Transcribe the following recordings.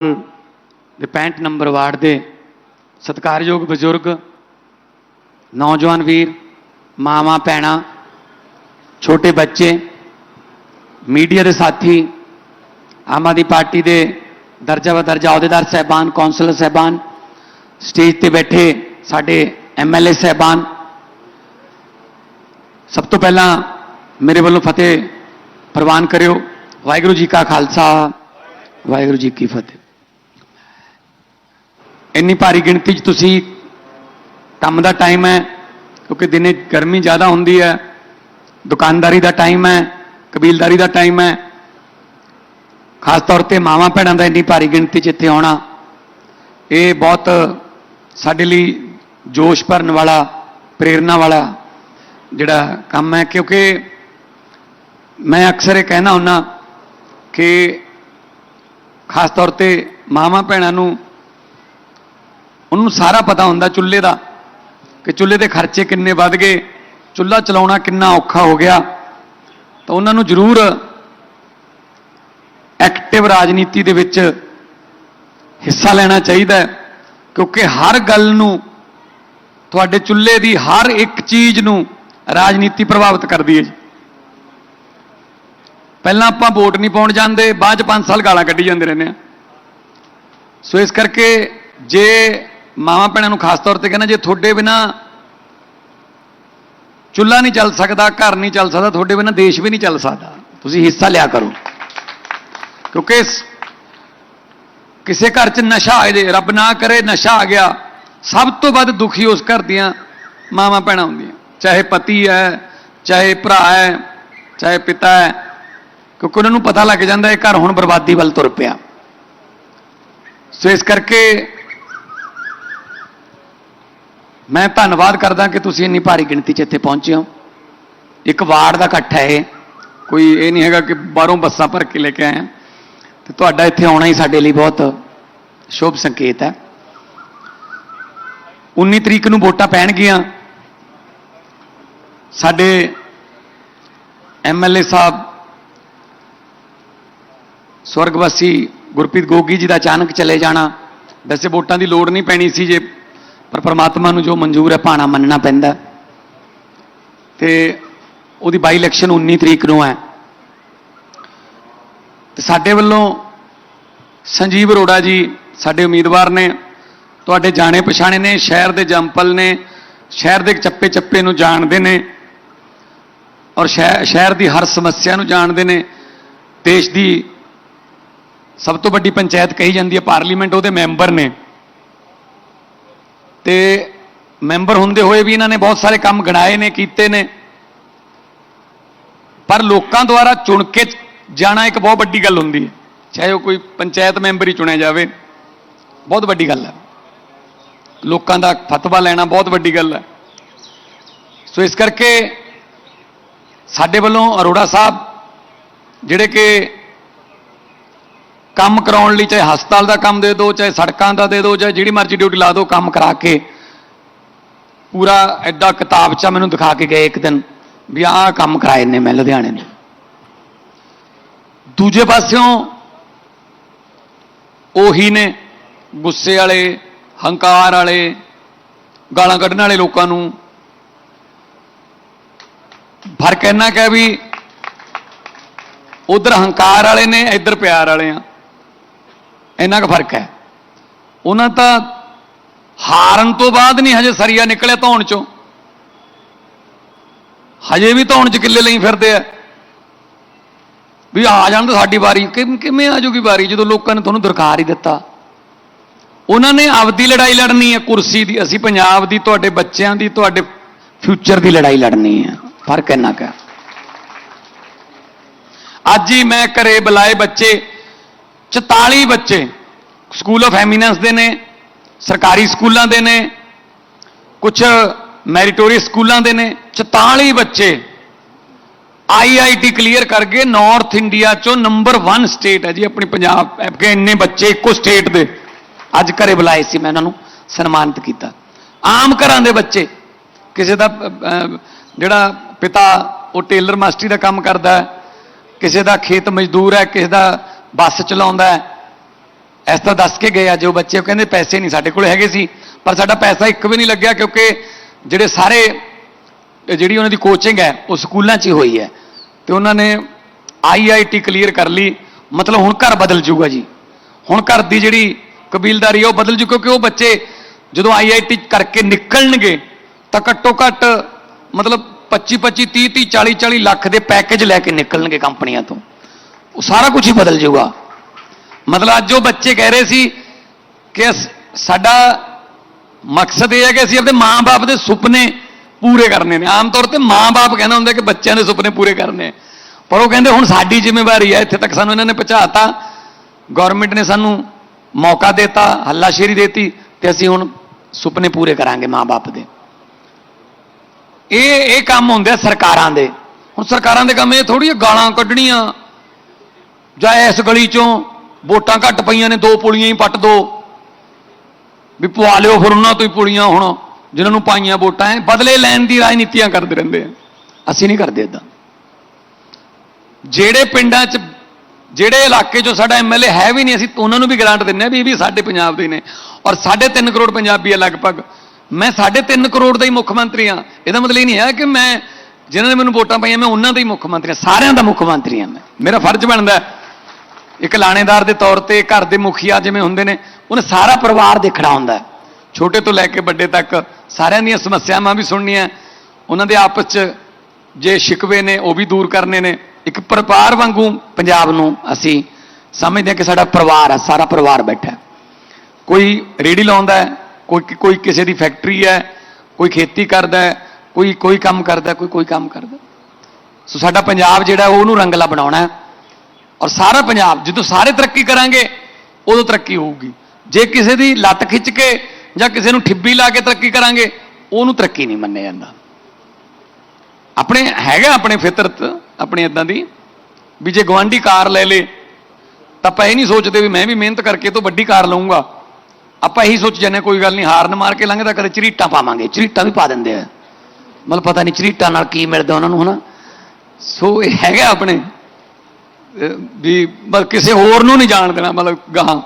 ਦੇ 65 number ward ਦੇ ਸਤਿਕਾਰਯੋਗ ਬਜ਼ੁਰਗ, ਨੌਜਵਾਨ ਵੀਰ, ਮਾਵਾਂ, ਭੈਣਾਂ, ਛੋਟੇ ਬੱਚੇ, ਮੀਡੀਆ ਦੇ ਸਾਥੀ, ਆਮ ਆਦਮੀ ਪਾਰਟੀ ਦੇ ਦਰਜਾ ਬ ਦਰਜਾ ਅਹੁਦੇਦਾਰ ਸਹਿਬਾਨ, ਕੌਂਸਲਰ ਸਹਿਬਾਨ, ਸਟੇਜ ਤੇ ਬੈਠੇ ਸਾਡੇ ਐਮਐਲਏ ਸਹਿਬਾਨ। ਸਭ ਤੋਂ ਪਹਿਲਾਂ ਮੇਰੇ ਵੱਲੋਂ ਫਤਿਹ ਪ੍ਰਵਾਨ ਕਰਿਓ। ਵਾਹਿਗੁਰੂ ਜੀ ਕਾ ਖਾਲਸਾ, ਵਾਹਿਗੁਰੂ ਜੀ ਕੀ ਫਤਿਹ। ਇੰਨੀ ਭਾਰੀ ਗਿਣਤੀ 'ਚ ਤੁਸੀਂ ਕੰਮ ਦਾ ਟਾਈਮ ਹੈ, ਕਿਉਂਕਿ ਦਿਨੇ ਗਰਮੀ ਜ਼ਿਆਦਾ ਹੁੰਦੀ ਹੈ, ਦੁਕਾਨਦਾਰੀ ਦਾ ਟਾਈਮ ਹੈ, ਕਬੀਲਦਾਰੀ ਦਾ ਟਾਈਮ ਹੈ। ਖਾਸ ਤੌਰ ਤੇ ਮਾਵਾਂ ਭੈਣਾਂ ਦਾ ਇੰਨੀ ਭਾਰੀ ਗਿਣਤੀ 'ਚ ਇੱਥੇ ਆਉਣਾ, ਇਹ ਬਹੁਤ ਸਾਡੇ ਲਈ ਜੋਸ਼ ਭਰਨ ਵਾਲਾ ਪ੍ਰੇਰਣਾ ਵਾਲਾ ਜਿਹੜਾ ਕੰਮ ਹੈ, ਕਿਉਂਕਿ ਮੈਂ ਅਕਸਰ ਇਹ ਕਹਿਣਾ ਹੁੰਨਾ ਕਿ ਖਾਸ ਤੌਰ ਤੇ ਮਾਵਾਂ ਭੈਣਾਂ ਨੂੰ ਉਹਨੂੰ ਸਾਰਾ ਪਤਾ ਹੁੰਦਾ ਚੁੱਲ੍ਹੇ ਦਾ ਕਿ ਚੁੱਲ੍ਹੇ ਦੇ ਖਰਚੇ ਕਿੰਨੇ ਵੱਧ ਗਏ, ਚੁੱਲ੍ਹਾ ਚਲਾਉਣਾ ਕਿੰਨਾ ਔਖਾ ਹੋ ਗਿਆ। ਤਾਂ ਉਹਨਾਂ ਨੂੰ ਜ਼ਰੂਰ ਐਕਟਿਵ ਰਾਜਨੀਤੀ ਦੇ ਵਿੱਚ ਹਿੱਸਾ ਲੈਣਾ ਚਾਹੀਦਾ ਕਿਉਂਕਿ ਹਰ ਗੱਲ ਨੂੰ, ਤੁਹਾਡੇ ਚੁੱਲ੍ਹੇ ਦੀ ਹਰ ਇੱਕ ਚੀਜ਼ ਨੂੰ ਰਾਜਨੀਤੀ ਪ੍ਰਭਾਵਿਤ ਕਰਦੀ ਹੈ ਜੀ। ਪਹਿਲਾਂ ਆਪਾਂ ਵੋਟ ਨਹੀਂ ਪਾਉਣ ਜਾਂਦੇ, ਬਾਅਦ ਚ 5 ਸਾਲ ਗਾਲਾਂ ਕੱਢੀ ਜਾਂਦੇ ਰਹਿੰਦੇ ਆ ਸੋ ਇਸ ਕਰਕੇ ਜੇ ਮਾਵਾਂ ਭੈਣਾਂ ਨੂੰ ਖਾਸ ਤੌਰ ਤੇ ਕਹਿੰਦਾ ਜੇ ਤੁਹਾਡੇ ਬਿਨਾ ਚੁੱਲ੍ਹਾ ਨਹੀਂ ਚੱਲ ਸਕਦਾ, ਘਰ ਨਹੀਂ ਚੱਲ ਸਕਦਾ, ਤੁਹਾਡੇ ਬਿਨਾ ਦੇਸ਼ ਵੀ ਨਹੀਂ ਚੱਲ ਸਕਦਾ, ਤੁਸੀਂ ਹਿੱਸਾ ਲਿਆ ਕਰੋ। ਕਿਉਂਕਿ ਕਿਸੇ ਘਰ 'ਚ ਨਸ਼ਾ ਆ ਜੇ ਰੱਬ ਨਾ ਕਰੇ ਨਸ਼ਾ ਆ ਗਿਆ, ਸਭ ਤੋਂ ਵੱਧ ਦੁਖੀ ਉਸ ਘਰ ਦੀਆਂ ਮਾਵਾਂ ਭੈਣਾਂ ਹੁੰਦੀਆਂ। ਚਾਹੇ ਪਤੀ ਹੈ, ਚਾਹੇ ਭਰਾ ਹੈ, ਚਾਹੇ ਪਿਤਾ ਹੈ, ਕਿਉਂਕਿ ਉਹਨਾਂ ਨੂੰ ਪਤਾ ਲੱਗ ਜਾਂਦਾ ਇਹ ਘਰ ਹੁਣ ਬਰਬਾਦੀ ਵੱਲ ਤੁਰ ਪਿਆ। ਸੋ ਇਸ ਕਰਕੇ ਮੈਂ ਧੰਨਵਾਦ ਕਰਦਾ ਕਿ ਤੁਸੀਂ ਇੰਨੀ ਭਾਰੀ ਗਿਣਤੀ 'ਚ ਇੱਥੇ ਪਹੁੰਚੇ ਹੋ। ਇੱਕ ਵਾਰਡ ਦਾ ਇਕੱਠ ਹੈ ਇਹ। ਕੋਈ ਇਹ ਨਹੀਂ ਹੈਗਾ ਕਿ ਬਾਹਰੋਂ ਬੱਸਾਂ ਭਰ ਕੇ ਲੈ ਕੇ ਆਏ ਹਾਂ ਤੇ ਤੁਹਾਡਾ ਇੱਥੇ ਆਉਣਾ ਹੀ ਸਾਡੇ ਲਈ ਬਹੁਤ ਸ਼ੁਭ ਸੰਕੇਤ ਹੈ। 19 ਤਰੀਕ ਨੂੰ ਵੋਟਾਂ ਪੈਣਗੀਆਂ। ਸਾਡੇ ਐਮਐਲਏ ਸਾਹਿਬ, ਸਵਰਗਵਾਸੀ ਗੁਰਪ੍ਰੀਤ ਗੋਗੀ ਜੀ ਦਾ ਅਚਾਨਕ ਚਲੇ ਜਾਣਾ। ਵੈਸੇ ਵੋਟਾਂ ਦੀ ਲੋੜ ਨਹੀਂ ਪੈਣੀ ਸੀ ਜੇ ਪਰ ਪਰਮਾਤਮਾ ਨੂੰ ਜੋ ਮਨਜ਼ੂਰ ਹੈ ਪਾਣਾ ਮੰਨਣਾ ਪੈਂਦਾ ਤੇ ਉਹਦੀ ਬਾਈ ਇਲੈਕਸ਼ਨ 19 ਤਰੀਕ ਨੂੰ ਹੈ। ਤੇ ਸਾਡੇ ਵੱਲੋਂ ਸੰਜੀਵ ਅਰੋੜਾ ਜੀ ਸਾਡੇ ਉਮੀਦਵਾਰ ਨੇ, ਤੁਹਾਡੇ ਜਾਣੇ ਪਛਾਣੇ ਨੇ, ਸ਼ਹਿਰ ਦੇ ਜੰਪਲ ਨੇ, ਸ਼ਹਿਰ ਦੇ ਚੱਪੇ ਚੱਪੇ ਨੂੰ ਜਾਣਦੇ ਨੇ ਔਰ ਸ਼ਹਿ- ਸ਼ਹਿਰ ਦੀ ਹਰ ਸਮੱਸਿਆ ਨੂੰ ਜਾਣਦੇ ਨੇ। ਦੇਸ਼ ਦੀ ਸਭ ਤੋਂ ਵੱਡੀ ਪੰਚਾਇਤ ਕਹੀ ਜਾਂਦੀ ਹੈ, ਪਾਰਲੀਮੈਂਟ ਉਹਦੇ ਮੈਂਬਰ ਨੇ। ਤੇ ਮੈਂਬਰ ਹੁੰਦੇ ਹੋਏ ਵੀ ਇਹਨਾਂ ਨੇ ਬਹੁਤ ਸਾਰੇ ਕੰਮ ਗਣਾਏ ਨੇ, ਕੀਤੇ ਨੇ। ਪਰ ਲੋਕਾਂ ਦੁਆਰਾ ਚੁਣ ਕੇ ਜਾਣਾ ਇੱਕ ਬਹੁਤ ਵੱਡੀ ਗੱਲ ਹੁੰਦੀ ਹੈ। ਚਾਹੇ ਉਹ ਕੋਈ ਪੰਚਾਇਤ ਮੈਂਬਰ ਹੀ ਚੁਣਿਆ ਜਾਵੇ, ਬਹੁਤ ਵੱਡੀ ਗੱਲ ਹੈ। ਲੋਕਾਂ ਦਾ ਫਤਵਾ ਲੈਣਾ ਬਹੁਤ ਵੱਡੀ ਗੱਲ ਹੈ। ਸੋ ਇਸ ਕਰਕੇ ਸਾਡੇ ਵੱਲੋਂ ਅਰੋੜਾ ਸਾਹਿਬ, ਜਿਹੜੇ ਕਿ ਕੰਮ ਕਰਾਉਣ ਲਈ, ਚਾਹੇ ਹਸਪਤਾਲ ਦਾ ਕੰਮ ਦੇ ਦਿਓ ਚਾਹੇ ਸੜਕਾਂ ਦਾ ਦੇ ਦਿਓ ਚਾਹੇ ਜਿਹੜੀ ਮਰਜ਼ੀ ਡਿਊਟੀ ਲਾ ਦਿਓ ਕੰਮ ਕਰਾ ਕੇ ਪੂਰਾ ਐਡਾ ਕਿਤਾਬਚਾ ਮੈਨੂੰ ਦਿਖਾ ਕੇ ਗਏ ਇੱਕ ਦਿਨ ਵੀ ਆਹ ਕੰਮ ਕਰਾਏ ਨੇ ਮੈਂ ਲੁਧਿਆਣੇ ਨੇ ਦੂਜੇ ਪਾਸਿਓਂ ਉਹੀ ਨੇ ਗੁੱਸੇ ਵਾਲੇ, ਹੰਕਾਰ ਵਾਲੇ, ਗਾਲਾਂ ਕੱਢਣ ਵਾਲੇ ਲੋਕਾਂ ਨੂੰ ਫ਼ਰਕ ਇੰਨਾ ਕਿ ਵੀ ਉਧਰ ਹੰਕਾਰ ਵਾਲੇ ਨੇ, ਇੱਧਰ ਪਿਆਰ ਵਾਲੇ ਆ। ਇੰਨਾ ਕੁ ਫ਼ਰਕ ਹੈ। ਉਹਨਾਂ ਤਾਂ ਹਾਰਨ ਤੋਂ ਬਾਅਦ ਨਹੀਂ ਹਜੇ ਸਰੀਆ ਨਿਕਲਿਆ ਧੌਣ ਚੋਂ। ਹਜੇ ਵੀ ਧੌਣ ਚ ਕਿੱਲੇ ਲਈ ਫਿਰਦੇ ਆ। ਵੀ ਆ ਜਾਣ ਤਾਂ ਸਾਡੀ ਵਾਰੀ ਕਿਵੇਂ ਆ ਜੂਗੀ ਵਾਰੀ, ਜਦੋਂ ਲੋਕਾਂ ਨੇ ਤੁਹਾਨੂੰ ਦਰਕਾਰ ਹੀ ਦਿੱਤਾ। ਉਹਨਾਂ ਨੇ ਆਪਦੀ ਲੜਾਈ ਲੜਨੀ ਹੈ, ਕੁਰਸੀ ਦੀ, ਅਸੀਂ ਪੰਜਾਬ ਦੀ, ਤੁਹਾਡੇ ਬੱਚਿਆਂ ਦੀ, ਤੁਹਾਡੇ ਫਿਊਚਰ ਦੀ ਲੜਾਈ ਲੜਨੀ ਹੈ। ਫ਼ਰਕ ਇੰਨਾ ਕੁ ਹੈ। ਅੱਜ ਹੀ ਮੈਂ ਘਰੇ ਬੁਲਾਏ ਬੱਚੇ 44 ਬੱਚੇ ਸਕੂਲ ਆਫ ਐਮੀਨੈਂਸ ਦੇ ਨੇ, ਸਰਕਾਰੀ ਸਕੂਲਾਂ ਦੇ ਨੇ ਕੁਝ ਮੈਰੀਟੋਰੀਅਸ ਸਕੂਲਾਂ ਦੇ ਨੇ 44 ਬੱਚੇ ਆਈਆਈਟੀ ਕਲੀਅਰ ਕਰਕੇ ਗਏ ਨਾਰਥ ਇੰਡੀਆ ਚੋਂ ਨੰਬਰ 1 ਸਟੇਟ ਹੈ ਜੀ, ਆਪਣੀ ਪੰਜਾਬ ਕਿ ਇੰਨੇ ਬੱਚੇ ਇੱਕੋ ਸਟੇਟ ਦੇ। ਅੱਜ ਘਰੇ ਬੁਲਾਏ ਸੀ ਮੈਂ ਉਹਨਾਂ ਨੂੰ, ਸਨਮਾਨਿਤ ਕੀਤਾ। ਆਮ ਘਰਾਂ ਦੇ ਬੱਚੇ, ਕਿਸੇ ਦਾ ਜਿਹੜਾ ਪਿਤਾ ਉਹ ਟੇਲਰ ਮਾਸਟਰੀ ਦਾ ਕੰਮ ਕਰਦਾ ਹੈ, ਕਿਸੇ ਦਾ ਖੇਤ ਮਜ਼ਦੂਰ ਹੈ, ਕਿਸੇ ਦਾ ਬੱਸ ਚਲਾਉਂਦਾ ਇਸ ਤਰ੍ਹਾਂ ਦੱਸ ਕੇ ਗਏ ਆ, ਜੋ ਬੱਚੇ ਉਹ ਕਹਿੰਦੇ ਪੈਸੇ ਨਹੀਂ, ਸਾਡੇ ਕੋਲ ਹੈਗੇ ਸੀ। ਪਰ ਸਾਡਾ ਪੈਸਾ ਇੱਕ ਵੀ ਨਹੀਂ ਲੱਗਿਆ ਕਿਉਂਕਿ ਜਿਹੜੇ ਸਾਰੇ, ਜਿਹੜੀ ਉਹਨਾਂ ਦੀ ਕੋਚਿੰਗ ਹੈ, ਉਹ ਸਕੂਲਾਂ 'ਚ ਹੀ ਹੋਈ ਹੈ। ਤੇ ਉਹਨਾਂ ਨੇ ਆਈਆਈਟੀ ਕਲੀਅਰ ਕਰ ਲਈ। ਮਤਲਬ ਹੁਣ ਘਰ ਬਦਲ ਜੂਗਾ ਜੀ। ਹੁਣ ਘਰ ਦੀ ਜਿਹੜੀ ਕਬੀਲਦਾਰੀ ਹੈ ਉਹ ਬਦਲ ਜੂ ਕਿਉਂਕਿ ਉਹ ਬੱਚੇ ਜਦੋਂ ਆਈਆਈਟੀ ਕਰਕੇ ਨਿਕਲਣਗੇ, ਤਾਂ ਘੱਟੋ ਘੱਟ ਮਤਲਬ 25 25 30 30 40 40 ਲੱਖ ਦੇ ਪੈਕੇਜ ਲੈ ਕੇ ਨਿਕਲਣਗੇ ਕੰਪਨੀਆਂ ਤੋਂ। ਉਹ ਸਾਰਾ ਕੁਝ ਹੀ ਬਦਲ ਜਾਊਗਾ। ਮਤਲਬ ਅੱਜ ਉਹ ਬੱਚੇ ਕਹਿ ਰਹੇ ਸੀ ਕਿ ਅਸ- ਸਾਡਾ ਮਕਸਦ ਇਹ ਹੈ ਕਿ ਅਸੀਂ ਆਪਣੇ ਮਾਂ-ਬਾਪ ਦੇ ਸੁਪਨੇ ਪੂਰੇ ਕਰਨੇ ਨੇ। ਆਮ ਤੌਰ ਤੇ ਮਾਂ-ਬਾਪ ਕਹਿੰਦਾ ਹੁੰਦਾ ਕਿ ਬੱਚਿਆਂ ਦੇ ਸੁਪਨੇ ਪੂਰੇ ਕਰਨੇ। ਪਰ ਉਹ ਕਹਿੰਦੇ ਹੁਣ ਸਾਡੀ ਜ਼ਿੰਮੇਵਾਰੀ ਹੈ, ਇੱਥੇ ਤੱਕ ਸਾਨੂੰ ਇਹਨਾਂ ਨੇ ਪਹੁੰਚਾਤਾ। ਗਵਰਨਮੈਂਟ ਨੇ ਸਾਨੂੰ ਮੌਕਾ ਦਿੱਤਾ, ਹੱਲਾਸ਼ੇਰੀ ਦਿੱਤੀ ਤੇ ਅਸੀਂ ਹੁਣ ਸੁਪਨੇ ਪੂਰੇ ਕਰਾਂਗੇ ਮਾਂ-ਬਾਪ ਦੇ। ਇਹ ਇਹ ਕੰਮ ਹੁੰਦੇ ਆ ਸਰਕਾਰਾਂ ਦੇ। ਹੁਣ ਸਰਕਾਰਾਂ ਦੇ ਕੰਮ ਇਹ ਥੋੜੀ ਗਾਲਾਂ ਕੱਢਣੀਆਂ। ਜਾਂ ਇਸ ਗਲੀ ਚੋਂ ਵੋਟਾਂ ਘੱਟ ਪਈਆਂ ਨੇ, ਦੋ ਪੁਲੀਆਂ ਹੀ ਪੱਟ ਦੋ। ਵੀ ਪਵਾ ਲਿਓ ਫਿਰ ਉਹਨਾਂ ਤੋਂ ਹੀ ਪੁਲੀਆਂ ਹੁਣ, ਜਿਨ੍ਹਾਂ ਨੂੰ ਪਾਈਆਂ ਵੋਟਾਂ ਐ, ਬਦਲੇ ਲੈਣ ਦੀ ਰਾਜਨੀਤੀਆਂ ਕਰਦੇ ਰਹਿੰਦੇ ਆ। ਅਸੀਂ ਨਹੀਂ ਕਰਦੇ ਇਦਾਂ ਜਿਹੜੇ ਪਿੰਡਾਂ 'ਚ, ਜਿਹੜੇ ਇਲਾਕੇ 'ਚੋਂ ਸਾਡਾ ਐਮਐਲਏ ਹੈ ਵੀ ਨਹੀਂ, ਅਸੀਂ ਉਹਨਾਂ ਨੂੰ ਵੀ ਗ੍ਰਾਂਟ ਦਿੰਨੇ ਆ ਵੀ ਇਹ ਵੀ ਸਾਡੇ ਪੰਜਾਬ ਦੇ ਨੇ। ਔਰ 3.5 ਕਰੋੜ ਪੰਜਾਬੀ ਆ ਲਗਭਗ। ਮੈਂ 3.5 ਕਰੋੜ ਦਾ ਹੀ ਮੁੱਖ ਮੰਤਰੀ ਆ ਇਹਦਾ ਮਤਲਬ ਇਹ ਨਹੀਂ ਹੈ ਕਿ ਮੈਂ, ਜਿਨ੍ਹਾਂ ਨੇ ਮੈਨੂੰ ਵੋਟਾਂ ਪਾਈਆਂ, ਮੈਂ ਉਹਨਾਂ ਦਾ ਹੀ ਮੁੱਖ ਮੰਤਰੀ ਆ ਸਾਰਿਆਂ ਦਾ ਮੁੱਖ ਮੰਤਰੀ ਆ ਮੈਂ। ਮੇਰਾ ਫਰਜ਼ ਬਣਦਾ ਹੈ ਇੱਕ ਲਾਣੇਦਾਰ ਦੇ ਤੌਰ ਤੇ ਘਰ ਦੇ ਮੁਖੀਆ ਜਿਵੇਂ ਹੁੰਦੇ ਨੇ, ਉਹਨੇ ਸਾਰਾ ਪਰਿਵਾਰ ਦੇਖਣਾ ਹੁੰਦਾ ਛੋਟੇ ਤੋਂ ਲੈ ਕੇ ਵੱਡੇ ਤੱਕ ਸਾਰਿਆਂ ਦੀਆਂ ਸਮੱਸਿਆਵਾਂ ਵੀ ਸੁਣਨੀਆਂ ਉਹਨਾਂ ਦੇ ਆਪਸ 'ਚ ਜੇ ਸ਼ਿਕਵੇ ਨੇ, ਉਹ ਵੀ ਦੂਰ ਕਰਨੇ ਨੇ। ਇੱਕ ਪਰਿਵਾਰ ਵਾਂਗੂ ਪੰਜਾਬ ਨੂੰ ਅਸੀਂ ਸਮਝਦੇ ਹਾਂ ਕਿ ਸਾਡਾ ਪਰਿਵਾਰ ਹੈ, ਸਾਰਾ ਪਰਿਵਾਰ ਬੈਠਾ ਕੋਈ ਰੇੜੀ ਲਾਉਂਦਾ ਹੈ, ਕੋਈ ਕੋਈ ਕਿਸੇ ਦੀ ਫੈਕਟਰੀ ਹੈ, ਕੋਈ ਖੇਤੀ ਕਰਦਾ ਹੈ, ਕੋਈ ਕੋਈ ਕੰਮ ਕਰਦਾ, ਕੋਈ ਕੋਈ ਕੰਮ ਕਰਦਾ। ਸੋ ਸਾਡਾ ਪੰਜਾਬ ਜਿਹੜਾ ਉਹਨੂੰ ਰੰਗਲਾ ਬਣਾਉਣਾ ਹੈ। ਔਰ ਸਾਰਾ ਪੰਜਾਬ ਜਦੋਂ ਸਾਰੇ ਤਰੱਕੀ ਕਰਾਂਗੇ ਉਦੋਂ ਤਰੱਕੀ ਹੋਊਗੀ। ਜੇ ਕਿਸੇ ਦੀ ਲੱਤ ਖਿੱਚ ਕੇ ਜਾਂ ਕਿਸੇ ਨੂੰ ਠਿੱਬੀ ਲਾ ਕੇ ਤਰੱਕੀ ਕਰਾਂਗੇ ਉਹਨੂੰ ਤਰੱਕੀ ਨਹੀਂ ਮੰਨਿਆ ਜਾਂਦਾ। ਆਪਣੇ ਹੈਗਾ ਆਪਣੇ ਫਿਤਰਤ ਆਪਣੇ ਇਦਾਂ ਦੀ ਵੀ ਜੇ ਗਵਾਂਢੀ ਕਾਰ ਲੈ ਲੇ ਤਾਂ ਆਪਾਂ ਇਹ ਨਹੀਂ ਸੋਚਦੇ ਵੀ ਮੈਂ ਵੀ ਮਿਹਨਤ ਕਰਕੇ ਇਹ ਤੋਂ ਵੱਡੀ ਕਾਰ ਲਵਾਂਗਾ ਆਪਾਂ ਇਹੀ ਸੋਚ ਜਾਂਦੇ ਹਾਂ, ਕੋਈ ਗੱਲ ਨਹੀਂ ਹਾਰਨ ਮਾਰ ਕੇ ਲੰਘਦਾ ਕਦੇ ਚਰੀਟਾਂ ਪਾਵਾਂਗੇ ਚਰੀਟਾਂ ਵੀ ਪਾ ਦਿੰਦੇ ਆ। ਮਤਲਬ ਪਤਾ ਨਹੀਂ ਚਰੀਟਾਂ ਨਾਲ ਕੀ ਮਿਲਦਾ ਉਹਨਾਂ ਨੂੰ ਹਨਾ? ਸੋ ਇਹ ਹੈਗਾ ਆਪਣੇ ਵੀ ਬਸ ਕਿਸੇ ਹੋਰ ਨੂੰ ਨਹੀਂ ਜਾਣ ਦੇਣਾ, ਮਤਲਬ ਗਾਹਾਂ।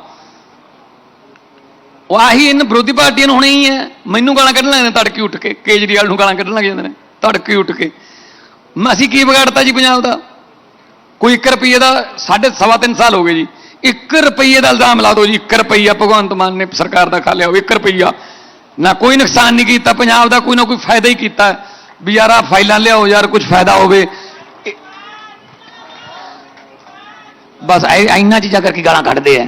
ਉਹ ਆਹੀ ਇਹਨਾਂ ਵਿਰੋਧੀ ਪਾਰਟੀਆਂ ਨੂੰ ਹੁਣੇ ਹੀ ਹੈ। ਮੈਨੂੰ ਗਾਲਾਂ ਕੱਢਣ ਲੱਗਦੇ ਨੇ ਤੜਕੇ ਉੱਠ ਕੇ, ਕੇਜਰੀਵਾਲ ਨੂੰ ਗਾਲਾਂ ਕੱਢਣ ਲੱਗ ਜਾਂਦੇ ਨੇ, ਤੜਕੇ ਉੱਠ ਕੇ। ਅਸੀਂ ਕੀ ਵਿਗਾੜਤਾ ਜੀ ਪੰਜਾਬ ਦਾ? ਕੋਈ 1 ਰੁਪਏ ਦਾ ਸਾਢੇ ਸਵਾ ਤਿੰਨ ਸਾਲ ਹੋ ਗਏ ਜੀ। 1 ਰੁਪਏ ਦਾ ਇਲਜ਼ਾਮ ਲਾ ਦਿਓ ਜੀ 1 ਰੁਪਈਆ ਭਗਵੰਤ ਮਾਨ ਨੇ ਸਰਕਾਰ ਦਾ ਖਾ ਲਿਆ ਉਹ 1 ਰੁਪਈਆ। ਨਾ ਕੋਈ ਨੁਕਸਾਨ ਨਹੀਂ ਕੀਤਾ, ਪੰਜਾਬ ਦਾ ਕੋਈ ਨਾ ਕੋਈ ਫਾਇਦਾ ਹੀ ਕੀਤਾ। ਵੀ ਯਾਰ ਆ ਫਾਈਲਾਂ ਲਿਆਓ ਯਾਰ ਕੁਝ ਫਾਇਦਾ ਹੋਵੇ ਇਹ- ਬਸ ਐ- ਇੰਨਾ ਚੀਜ਼ਾਂ ਕਰਕੇ ਗਾਲਾਂ ਕੱਢਦੇ ਆ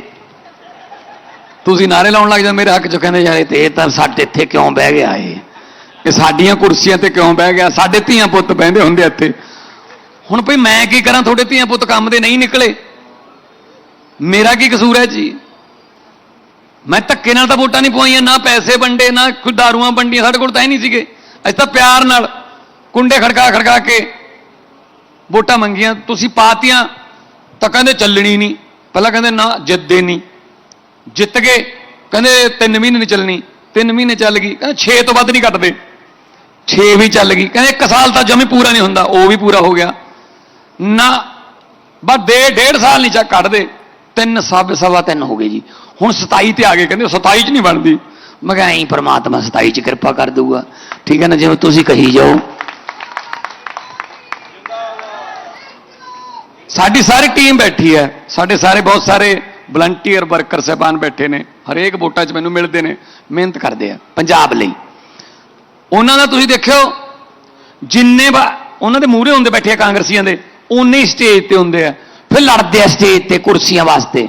ਤੁਸੀਂ ਨਾਰੇ ਲਾਉਣ ਲੱਗ ਜਾਂਦੇ, ਮੇਰੇ ਹੱਕ 'ਚ ਕਹਿੰਦੇ ਯਾਰ ਤੇ ਇਹ ਤਾਂ ਸਾਡੇ ਇੱਥੇ ਕਿਉਂ ਬਹਿ ਗਿਆ ਇਹ? ਇਹ ਸਾਡੀਆਂ ਕੁਰਸੀਆਂ ਤੇ ਕਿਉਂ ਬਹਿ ਗਿਆ? ਸਾਡੇ ਧੀਆਂ ਪੁੱਤ ਬਹਿੰਦੇ ਹੁੰਦੇ ਇੱਥੇ। ਹੁਣ ਭਈ ਮੈਂ ਕੀ ਕਰਾਂ? ਤੁਹਾਡੇ ਧੀਆਂ ਪੁੱਤ ਕੰਮ ਦੇ ਨਹੀਂ ਨਿਕਲੇ। ਮੇਰਾ ਕੀ ਕਸੂਰ ਹੈ ਜੀ? ਮੈਂ ਧੱਕੇ ਨਾਲ ਤਾਂ ਵੋਟਾਂ ਨਹੀਂ ਪਵਾਈਆਂ, ਨਾ ਪੈਸੇ ਵੰਡੇ, ਨਾ ਕੋਈ ਦਾਰੂਆਂ ਵੰਡੀਆਂ, ਸਾਡੇ ਕੋਲ ਤਾਂ ਹੀ ਨਹੀਂ ਸੀਗੇ। ਅਸੀਂ ਤਾਂ ਪਿਆਰ ਨਾਲ ਕੁੰਡੇ ਖੜਕਾ ਖੜਕਾ ਕੇ ਵੋਟਾਂ ਮੰਗੀਆਂ। ਤੁਸੀਂ ਪਾਤੀਆਂ ਤਾਂ ਕਹਿੰਦੇ ਚੱਲਣੀ ਨਹੀਂ। ਪਹਿਲਾਂ ਕਹਿੰਦੇ ਨਾ ਜਿੱਤਦੇ ਨਹੀਂ। ਜਿੱਤ ਗਏ, ਕਹਿੰਦੇ 3 ਮਹੀਨੇ ਨਹੀਂ ਚੱਲਣੀ। 3 ਮਹੀਨੇ ਚੱਲ ਗਈ, ਕਹਿੰਦੇ 6 ਤੋਂ ਵੱਧ ਨਹੀਂ ਕੱਟਦੇ। 6 ਵੀ ਚੱਲ ਗਈ। ਕਹਿੰਦੇ 1 ਸਾਲ ਤਾਂ ਜਮੀ ਪੂਰਾ ਨਹੀਂ ਹੁੰਦਾ, ਉਹ ਵੀ ਪੂਰਾ ਹੋ ਗਿਆ। ਨਾ, ਬਸ ਦੇ ਡੇਢ ਸਾਲ ਨਹੀਂ ਚੱਕ ਕੱਢਦੇ ਤਿੰਨ ਸਭ ਸਵਾ ਤਿੰਨ ਹੋ ਗਏ ਜੀ। ਹੁਣ 27 ਤੇ ਆ ਗਏ, ਕਹਿੰਦੇ 27 ਚ ਨਹੀਂ ਬਣਦੀ। ਮੈਂ ਕਿਹਾ ਐਂ ਪ੍ਰਮਾਤਮਾ 27 ਚ ਕਿਰਪਾ ਕਰ ਦਊਗਾ। ਠੀਕ ਹੈ ਨਾ, ਜਿਵੇਂ ਤੁਸੀਂ ਕਹੀ ਜਾਓ। ਸਾਡੀ ਸਾਰੀ ਟੀਮ ਬੈਠੀ ਹੈ। ਸਾਡੇ ਸਾਰੇ ਬਹੁਤ ਸਾਰੇ ਵਲੰਟੀਅਰ ਵਰਕਰ ਸਹਿਬਾਨ ਬੈਠੇ ਨੇ। ਹਰੇਕ ਵੋਟਾਂ 'ਚ ਮੈਨੂੰ ਮਿਲਦੇ ਨੇ। ਮਿਹਨਤ ਕਰਦੇ ਆ ਪੰਜਾਬ ਲਈ। ਉਹਨਾਂ ਦਾ ਤੁਸੀਂ ਦੇਖਿਓ ਜਿੰਨੇ ਵਾ- ਉਹਨਾਂ ਦੇ ਮੂਹਰੇ ਹੁੰਦੇ ਬੈਠੇ ਆ ਕਾਂਗਰਸੀਆਂ ਦੇ ਉਨੇ ਸਟੇਜ ਤੇ ਹੁੰਦੇ ਆ। ਫਿਰ ਲੜਦੇ ਆ ਸਟੇਜ ਤੇ ਕੁਰਸੀਆਂ ਵਾਸਤੇ।